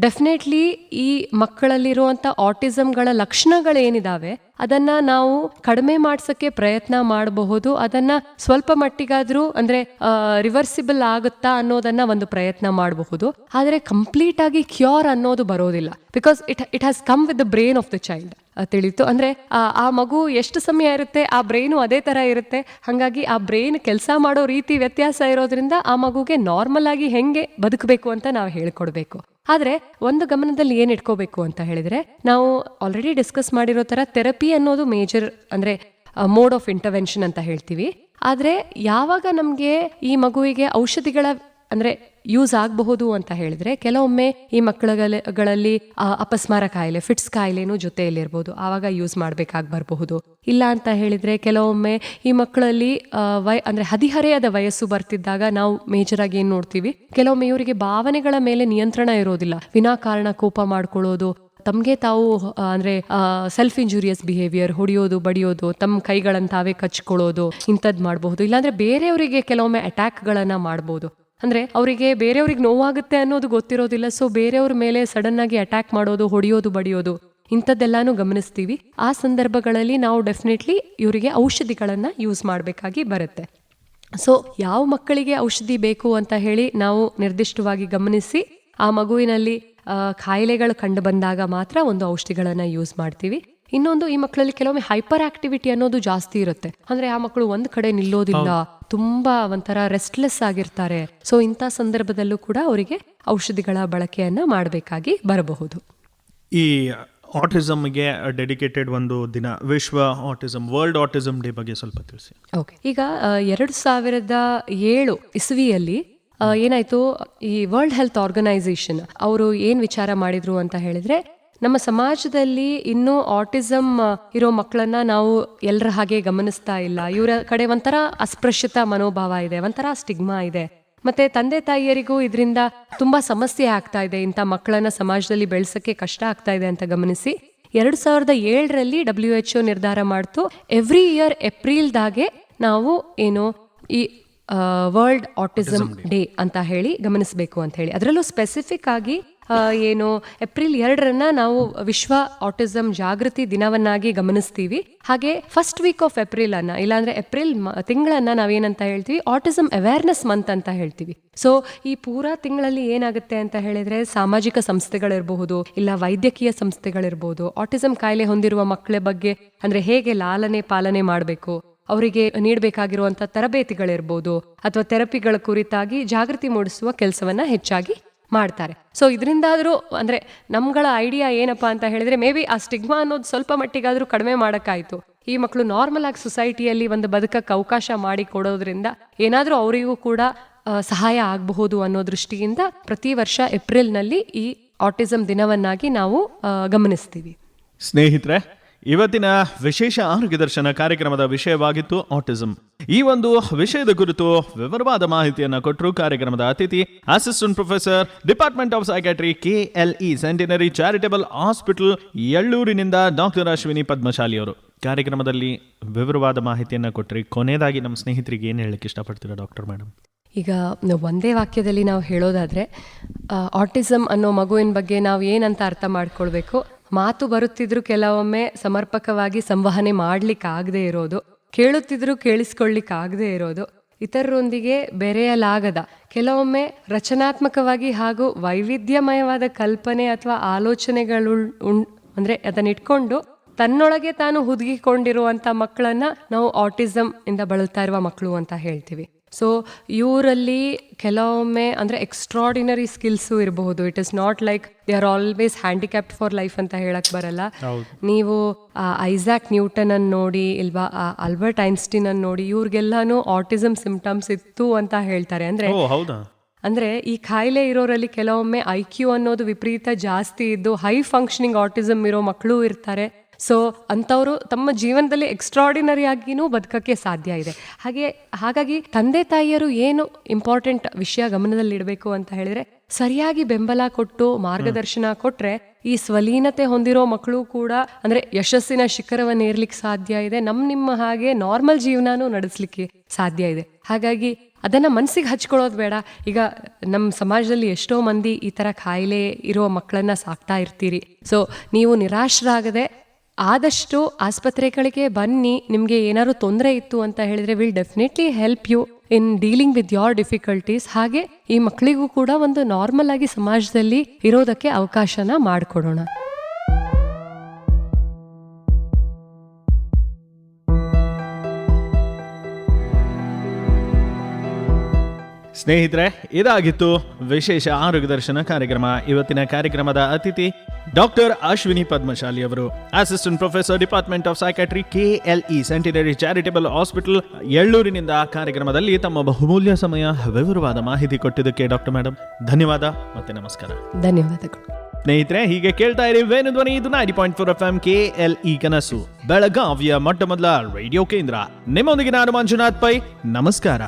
ಡೆಫಿನೆಟ್ಲಿ ಈ ಮಕ್ಕಳಲ್ಲಿರುವಂತ ಆಟಿಸಮ್ಗಳ ಲಕ್ಷಣಗಳೇನಿದಾವೆ, ಅದನ್ನ ನಾವು ಕಡಿಮೆ ಮಾಡ್ಸಕ್ಕೆ ಪ್ರಯತ್ನ ಮಾಡಬಹುದು, ಅದನ್ನ ಸ್ವಲ್ಪ ಮಟ್ಟಿಗಾದ್ರೂ ಅಂದ್ರೆ ರಿವರ್ಸಿಬಲ್ ಆಗುತ್ತಾ ಅನ್ನೋದನ್ನ ಒಂದು ಪ್ರಯತ್ನ ಮಾಡಬಹುದು. ಆದ್ರೆ ಕಂಪ್ಲೀಟ್ ಆಗಿ ಕ್ಯೂರ್ ಅನ್ನೋದು ಬರೋದಿಲ್ಲ because it it has come with the brain of the child ತಿಳಿತು. ಅಂದ್ರೆ, ಆ ಮಗು ಎಷ್ಟು ಸಮಯ ಇರುತ್ತೆ, ಆ ಬ್ರೈನು ಅದೇ ತರ ಇರುತ್ತೆ. ಹಾಗಾಗಿ ಆ ಬ್ರೈನ್ ಕೆಲಸ ಮಾಡೋ ರೀತಿ ವ್ಯತ್ಯಾಸ ಇರೋದ್ರಿಂದ ಆ ಮಗುಗೆ ನಾರ್ಮಲ್ ಆಗಿ ಹೆಂಗೆ ಬದುಕಬೇಕು ಅಂತ ನಾವು ಹೇಳ್ಕೊಡ್ಬೇಕು. ಆದ್ರೆ ಒಂದು ಗಮನದಲ್ಲಿ ಏನು ಇಟ್ಕೋಬೇಕು ಅಂತ ಹೇಳಿದರೆ, ನಾವು ಆಲ್ರೆಡಿ ಡಿಸ್ಕಸ್ ಮಾಡಿರೋ ಥರ ಥೆರಪಿ ಅನ್ನೋದು ಮೇಜರ್ ಅಂದರೆ ಮೋಡ್ ಆಫ್ ಇಂಟರ್ವೆನ್ಷನ್ ಅಂತ ಹೇಳ್ತೀವಿ. ಆದರೆ ಯಾವಾಗ ನಮಗೆ ಈ ಮಗುವಿಗೆ ಔಷಧಿಗಳ ಅಂದ್ರೆ ಯೂಸ್ ಆಗಬಹುದು ಅಂತ ಹೇಳಿದ್ರೆ ಕೆಲವೊಮ್ಮೆ ಈ ಮಕ್ಕಳಗಳಲ್ಲಿ ಅಪಸ್ಮಾರ ಕಾಯಿಲೆ ಫಿಟ್ಸ್ ಕಾಯಿಲೆನೂ ಜೊತೆಯಲ್ಲಿರ್ಬೋದು. ಆವಾಗ ಯೂಸ್ ಮಾಡಬೇಕಾಗಿ ಬರಬಹುದು ಇಲ್ಲ ಅಂತ ಹೇಳಿದ್ರೆ ಕೆಲವೊಮ್ಮೆ ಈ ಮಕ್ಕಳಲ್ಲಿ ವಯ, ಅಂದ್ರೆ ಹದಿಹರೆಯದ ವಯಸ್ಸು ಬರ್ತಿದ್ದಾಗ ನಾವು ಮೇಜರ್ ಆಗಿ ಏನ್ ನೋಡ್ತೀವಿ? ಕೆಲವೊಮ್ಮೆ ಇವರಿಗೆ ಭಾವನೆಗಳ ಮೇಲೆ ನಿಯಂತ್ರಣ ಇರೋದಿಲ್ಲ. ವಿನಾಕಾರಣ ಕೋಪ ಮಾಡ್ಕೊಳ್ಳೋದು, ತಮಗೆ ತಾವು ಅಂದ್ರೆ ಸೆಲ್ಫ್ ಇಂಜುರಿಯಸ್ ಬಿಹೇವಿಯರ್ ಹೊಡೆಯೋದು, ಬಡಿಯೋದು ತಮ್ಮ ಕೈಗಳನ್ನ ತಾವೇ ಕಚ್ಕೊಳ್ಳೋದು ಇಂಥದ್ದು ಮಾಡಬಹುದು. ಇಲ್ಲಾಂದ್ರೆ ಬೇರೆಯವರಿಗೆ ಕೆಲವೊಮ್ಮೆ ಅಟ್ಯಾಕ್ಗಳನ್ನ ಮಾಡಬಹುದು ಅಂದ್ರೆ ಅವರಿಗೆ ಬೇರೆಯವ್ರಿಗೆ ನೋವಾಗುತ್ತೆ ಅನ್ನೋದು ಗೊತ್ತಿರೋದಿಲ್ಲ ಸೊ ಬೇರೆಯವ್ರ ಮೇಲೆ ಸಡನ್ ಆಗಿ ಅಟ್ಯಾಕ್ ಮಾಡೋದು, ಹೊಡೆಯೋದು, ಬಡಿಯೋದು, ಇಂಥದ್ದೆಲ್ಲಾನು ಗಮನಿಸ್ತೀವಿ. ಆ ಸಂದರ್ಭಗಳಲ್ಲಿ ನಾವು ಡೆಫಿನೆಟ್ಲಿ ಇವರಿಗೆ ಔಷಧಿಗಳನ್ನು ಯೂಸ್ ಮಾಡಬೇಕಾಗಿ ಬರುತ್ತೆ. ಸೊ ಯಾವ ಮಕ್ಕಳಿಗೆ ಔಷಧಿ ಬೇಕು ಅಂತ ಹೇಳಿ ನಾವು ನಿರ್ದಿಷ್ಟವಾಗಿ ಗಮನಿಸಿ, ಆ ಮಗುವಿನಲ್ಲಿ ಕಾಯಿಲೆಗಳು ಕಂಡು ಬಂದಾಗ ಮಾತ್ರ ಒಂದು ಔಷಧಿಗಳನ್ನು ಯೂಸ್ ಮಾಡ್ತೀವಿ. ಇನ್ನೊಂದು ಈ ಮಕ್ಕಳಲ್ಲಿ ಕೆಲವೊಮ್ಮೆ ಹೈಪರ್ ಆಕ್ಟಿವಿಟಿ ಅನ್ನೋದು ಜಾಸ್ತಿ ಇರುತ್ತೆ. ಅಂದ್ರೆ ಆ ಮಕ್ಕಳು ಒಂದ್ ಕಡೆ ನಿಲ್ಲೋದಿಲ್ಲ ತುಂಬಾ ಒಂಥರ ರೆಸ್ಟ್ಲೆಸ್ ಆಗಿರ್ತಾರೆ. ಸೊ ಇಂಥ ಸಂದರ್ಭದಲ್ಲೂ ಕೂಡ ಅವರಿಗೆ ಔಷಧಿಗಳ ಬಳಕೆಯನ್ನ ಮಾಡಬೇಕಾಗಿ ಬರಬಹುದು. ಈ ಆಟಿಸಮ್ಗೆ ಡೆಡಿಕೇಟೆಡ್ ಒಂದು ದಿನ ವಿಶ್ವ ಆಟಿಸಮ್ ವರ್ಲ್ಡ್ ಆಟಿಸಮ್ ಡೇ ಬಗ್ಗೆ ಸ್ವಲ್ಪ ತಿಳಿಸಿ. ಓಕೆ ಈಗ ಎರಡು ಸಾವಿರದ ಏಳು ಇಸ್ವಿಯಲ್ಲಿ ಏನಾಯ್ತು ಈ ವರ್ಲ್ಡ್ ಹೆಲ್ತ್ ಆರ್ಗನೈಸೇಷನ್ ಅವರು ಏನ್ ವಿಚಾರ ಮಾಡಿದ್ರು ಅಂತ ಹೇಳಿದ್ರೆ ನಮ್ಮ ಸಮಾಜದಲ್ಲಿ ಇನ್ನೂ ಆಟಿಸಮ್ ಇರೋ ಮಕ್ಕಳನ್ನ ನಾವು ಎಲ್ಲರ ಹಾಗೆ ಗಮನಿಸ್ತಾ ಇಲ್ಲ. ಇವರ ಕಡೆ ಒಂಥರ ಅಸ್ಪೃಶ್ಯತ ಮನೋಭಾವ ಇದೆ ಒಂಥರ ಸ್ಟಿಗ್ಮಾ ಇದೆ. ಮತ್ತೆ ತಂದೆ ತಾಯಿಯರಿಗೂ ಇದರಿಂದ ತುಂಬಾ ಸಮಸ್ಯೆ ಆಗ್ತಾ ಇದೆ. ಇಂಥ ಮಕ್ಕಳನ್ನ ಸಮಾಜದಲ್ಲಿ ಬೆಳೆಸಕ್ಕೆ ಕಷ್ಟ ಆಗ್ತಾ ಇದೆ ಅಂತ ಗಮನಿಸಿ ಎರಡ್ ಸಾವಿರದ ಏಳರಲ್ಲಿ ಡಬ್ಲ್ಯೂ ಎಚ್ ಒ ನಿರ್ಧಾರ ಮಾಡ್ತು. ಎವ್ರಿ ಇಯರ್ ಏಪ್ರಿಲ್ದಾಗೆ ನಾವು ಏನು ಈ ವರ್ಲ್ಡ್ ಆಟಿಸಮ್ ಡೇ ಅಂತ ಹೇಳಿ ಗಮನಿಸಬೇಕು ಅಂತ ಹೇಳಿ. ಅದರಲ್ಲೂ ಸ್ಪೆಸಿಫಿಕ್ ಆಗಿ ಏನು, ಏಪ್ರಿಲ್ ಎರಡರನ್ನ ನಾವು ವಿಶ್ವ ಆಟಿಸಮ್ ಜಾಗೃತಿ ದಿನವನ್ನಾಗಿ ಗಮನಿಸ್ತೀವಿ. ಹಾಗೆ ಫಸ್ಟ್ ವೀಕ್ ಆಫ್ ಏಪ್ರಿಲ್ ಅನ್ನ, ಇಲ್ಲಾಂದ್ರೆ ಏಪ್ರಿಲ್ ತಿಂಗಳನ್ನ ನಾವೇನಂತ ಹೇಳ್ತೀವಿ? ಆಟಿಸಮ್ ಅವೇರ್ನೆಸ್ ಮಂತ್ ಅಂತ ಹೇಳ್ತೀವಿ. ಸೊ ಈ ಪೂರಾ ತಿಂಗಳಲ್ಲಿ ಏನಾಗುತ್ತೆ ಅಂತ ಹೇಳಿದ್ರೆ ಸಾಮಾಜಿಕ ಸಂಸ್ಥೆಗಳಿರಬಹುದು, ಇಲ್ಲ ವೈದ್ಯಕೀಯ ಸಂಸ್ಥೆಗಳಿರ್ಬೋದು ಆಟಿಸಮ್ ಕಾಯಿಲೆ ಹೊಂದಿರುವ ಮಕ್ಕಳ ಬಗ್ಗೆ, ಅಂದ್ರೆ ಹೇಗೆ ಲಾಲನೆ ಪಾಲನೆ ಮಾಡಬೇಕು, ಅವರಿಗೆ ನೀಡಬೇಕಾಗಿರುವಂತಹ ತರಬೇತಿಗಳಿರ್ಬೋದು, ಅಥವಾ ಥೆರಪಿಗಳ ಕುರಿತಾಗಿ ಜಾಗೃತಿ ಮೂಡಿಸುವ ಕೆಲಸವನ್ನ ಹೆಚ್ಚಾಗಿ ಮಾಡ್ತಾರೆ. ಸೊ ಇದರಿಂದಾದರೂ ಅಂದ್ರೆ ನಮ್ಗಳ ಐಡಿಯಾ ಏನಪ್ಪ ಅಂತ ಹೇಳಿದ್ರೆ ಮೇ ಬಿ ಆ ಸ್ಟಿಗ್ಮಾ ಅನ್ನೋದು ಸ್ವಲ್ಪ ಮಟ್ಟಿಗಾದರೂ ಕಡಿಮೆ ಮಾಡೋಕ್ಕಾಯ್ತು. ಈ ಮಕ್ಕಳು ನಾರ್ಮಲ್ ಆಗಿ ಸೊಸೈಟಿಯಲ್ಲಿ ಒಂದು ಬದುಕಕ್ಕೆ ಅವಕಾಶ ಮಾಡಿ ಕೊಡೋದ್ರಿಂದ ಏನಾದರೂ ಅವರಿಗೂ ಕೂಡ ಸಹಾಯ ಆಗಬಹುದು ಅನ್ನೋ ದೃಷ್ಟಿಯಿಂದ ಪ್ರತಿ ವರ್ಷ ಏಪ್ರಿಲ್ನಲ್ಲಿ ಈ ಆಟಿಸಮ್ ದಿನವನ್ನಾಗಿ ನಾವು ಗಮನಿಸ್ತೀವಿ. ಸ್ನೇಹಿತರೆ ಇವತ್ತಿನ ವಿಶೇಷ ಆರೋಗ್ಯ ದರ್ಶನ ಕಾರ್ಯಕ್ರಮದ ವಿಷಯವಾಗಿತ್ತು ಆಟಿಸಂ ಈ ಒಂದು ವಿಷಯದ ಕುರಿತು ವಿವರವಾದ ಮಾಹಿತಿಯನ್ನು ಕೊಟ್ಟರು ಕಾರ್ಯಕ್ರಮದ ಅತಿಥಿ assistant professor department of psychiatry KLE centenary charitable hospital ಯಳ್ಳೂರಿನಿಂದ doctor Ashwini Padmashali ಅವರು ಕಾರ್ಯಕ್ರಮದಲ್ಲಿ ವಿವರವಾದ ಮಾಹಿತಿಯನ್ನು ಕೊಟ್ಟರಿ ಕೊನೆಯದಾಗಿ ನಮ್ಮ ಸ್ನೇಹಿತರಿಗೆ ಏನು ಹೇಳಕ್ಕೆ ಇಷ್ಟಪಡ್ತೀರಾ ಡಾಕ್ಟರ್ ಮೇಡಮ್ ಈಗ ಒಂದೇ ವಾಕ್ಯದಲ್ಲಿ ನಾವು ಹೇಳೋದಾದರೆ ಆಟಿಸಮ್ ಅನ್ನೋ ಮಗುವಿನ ಬಗ್ಗೆ ನಾವು ಏನಂತ ಅರ್ಥ ಮಾಡ್ಕೊಳ್ಬೇಕು? ಮಾತು ಬರುತ್ತಿದ್ರು ಕೆಲವೊಮ್ಮೆ ಸಮರ್ಪಕವಾಗಿ ಸಂವಹನೆ ಮಾಡ್ಲಿಕ್ಕೆ ಆಗದೆ ಇರೋದು, ಕೇಳುತ್ತಿದ್ರು ಕೇಳಿಸ್ಕೊಳ್ಳಿಕ್ಕಾಗದೆ ಇರೋದು, ಇತರರೊಂದಿಗೆ ಬೆರೆಯಲಾಗದ, ಕೆಲವೊಮ್ಮೆ ರಚನಾತ್ಮಕವಾಗಿ ಹಾಗೂ ವೈವಿಧ್ಯಮಯವಾದ ಕಲ್ಪನೆ ಅಥವಾ ಆಲೋಚನೆಗಳು ಅಂದ್ರೆ ಅದನ್ನ ಇಟ್ಕೊಂಡು ತನ್ನೊಳಗೆ ತಾನು ಹುದುಗಿಕೊಂಡಿರುವಂತ ಮಕ್ಕಳನ್ನ ನಾವು ಆಟಿಸಮ್ ಇಂದ ಬಳಲ್ತಾ ಇರುವ ಮಕ್ಕಳು ಅಂತ ಹೇಳ್ತೀವಿ. ಸೊ ಇವರಲ್ಲಿ ಕೆಲವೊಮ್ಮೆ ಅಂದ್ರೆ ಎಕ್ಸ್ಟ್ರಾಡಿನರಿ ಸ್ಕಿಲ್ಸು ಇರಬಹುದು. It is not like they are always handicapped for life ಅಂತ ಹೇಳಕ್ ಬರಲ್ಲ. ನೀವು ಐಸಾಕ್ ನ್ಯೂಟನ್ ಅನ್ನು ನೋಡಿ ಇಲ್ವಾ ಆ ಅಲ್ಬರ್ಟ್ ಐನ್ಸ್ಟೀನ್ ಅನ್ನು ನೋಡಿ ಇವ್ರಿಗೆಲ್ಲಾನು ಆಟಿಸಮ್ ಸಿಂಪ್ಟಮ್ಸ್ ಇತ್ತು ಅಂತ ಹೇಳ್ತಾರೆ. ಅಂದ್ರೆ ಅಂದ್ರೆ ಈ ಕಾಯಿಲೆ ಇರೋರಲ್ಲಿ ಕೆಲವೊಮ್ಮೆ ಐ ಕ್ಯೂ ಅನ್ನೋದು ವಿಪರೀತ ಜಾಸ್ತಿ ಇದ್ದು ಹೈ ಫಂಕ್ಷನಿಂಗ್ ಆಟಿಸಮ್ ಇರೋ ಮಕ್ಕಳು ಇರ್ತಾರೆ. ಸೊ ಅಂಥವರು ತಮ್ಮ ಜೀವನದಲ್ಲಿ ಎಕ್ಸ್ಟ್ರಾಡಿನರಿ ಆಗಿನೂ ಬದುಕಕ್ಕೆ ಸಾಧ್ಯ ಇದೆ. ಹಾಗೆ ಹಾಗಾಗಿ ತಂದೆ ತಾಯಿಯರು ಏನು ಇಂಪಾರ್ಟೆಂಟ್ ವಿಷಯ ಗಮನದಲ್ಲಿಡಬೇಕು ಅಂತ ಹೇಳಿದ್ರೆ ಸರಿಯಾಗಿ ಬೆಂಬಲ ಕೊಟ್ಟು ಮಾರ್ಗದರ್ಶನ ಕೊಟ್ರೆ ಈ ಸ್ವಲೀನತೆ ಹೊಂದಿರೋ ಮಕ್ಕಳು ಕೂಡ ಅಂದ್ರೆ ಯಶಸ್ಸಿನ ಶಿಖರವನ್ನು ಏರ್ಲಿಕ್ಕೆ ಸಾಧ್ಯ ಇದೆ. ನಮ್ ನಿಮ್ಮ ಹಾಗೆ ನಾರ್ಮಲ್ ಜೀವನನೂ ನಡೆಸಲಿಕ್ಕೆ ಸಾಧ್ಯ ಇದೆ. ಹಾಗಾಗಿ ಅದನ್ನ ಮನಸ್ಸಿಗೆ ಹಚ್ಕೊಳ್ಳೋದು ಬೇಡ. ಈಗ ನಮ್ಮ ಸಮಾಜದಲ್ಲಿ ಎಷ್ಟೋ ಮಂದಿ ಈ ತರ ಕಾಯಿಲೆ ಇರೋ ಮಕ್ಕಳನ್ನ ಸಾಕ್ತಾ ಇರ್ತೀರಿ. ಸೊ ನೀವು ನಿರಾಶರಾಗದೆ ಆದಷ್ಟು ಆಸ್ಪತ್ರೆಗಳಿಗೆ ಬನ್ನಿ, ನಿಮಗೆ ಏನಾದರೂ ತೊಂದರೆ ಇತ್ತು ಅಂತ ಹೇಳಿದ್ರೆ will definitely help you in dealing with your difficulties ಹಾಗೆ ಈ ಮಕ್ಕಳಿಗೂ ಕೂಡ ಒಂದು ನಾರ್ಮಲ್ ಆಗಿ ಸಮಾಜದಲ್ಲಿ ಇರೋದಕ್ಕೆ ಅವಕಾಶನ ಮಾಡಿಕೊಡೋಣ. ಸ್ನೇಹಿತರೆ, ಇದಾಗಿತ್ತು ವಿಶೇಷ ಆರೋಗ್ಯ ದರ್ಶನ ಕಾರ್ಯಕ್ರಮ. ಇವತ್ತಿನ ಕಾರ್ಯಕ್ರಮದ ಅತಿಥಿ ಡಾಕ್ಟರ್ ಅಶ್ವಿನಿ ಪದ್ಮಶಾಲಿ ಅವರು assistant professor department of psychiatry KLE centenary charitable hospital ಎಳ್ಳೂರಿನಿಂದ ಕಾರ್ಯಕ್ರಮದಲ್ಲಿ ತಮ್ಮ ಬಹುಮೂಲ್ಯ ಸಮಯ ವಿವರವಾದ ಮಾಹಿತಿ ಕೊಟ್ಟಿದ್ದಕ್ಕೆ ಡಾಕ್ಟರ್ ಮೇಡಮ್ ಧನ್ಯವಾದ ಮತ್ತೆ ನಮಸ್ಕಾರ. ಧನ್ಯವಾದಗಳು. ಸ್ನೇಹಿತರೆ ಹೀಗೆ ಕೇಳ್ತಾ ಇರಿ ವೇನು ಧ್ವನಿ ಇದು ninety point four F M K L E ಕನಸು ಬೆಳಗಾವಿಯ ಮೊಟ್ಟ ಮೊದಲ ರೇಡಿಯೋ ಕೇಂದ್ರ. ನಿಮ್ಮೊಂದಿಗೆ ನಾನು ಮಂಜುನಾಥ್ ಪೈ ನಮಸ್ಕಾರ.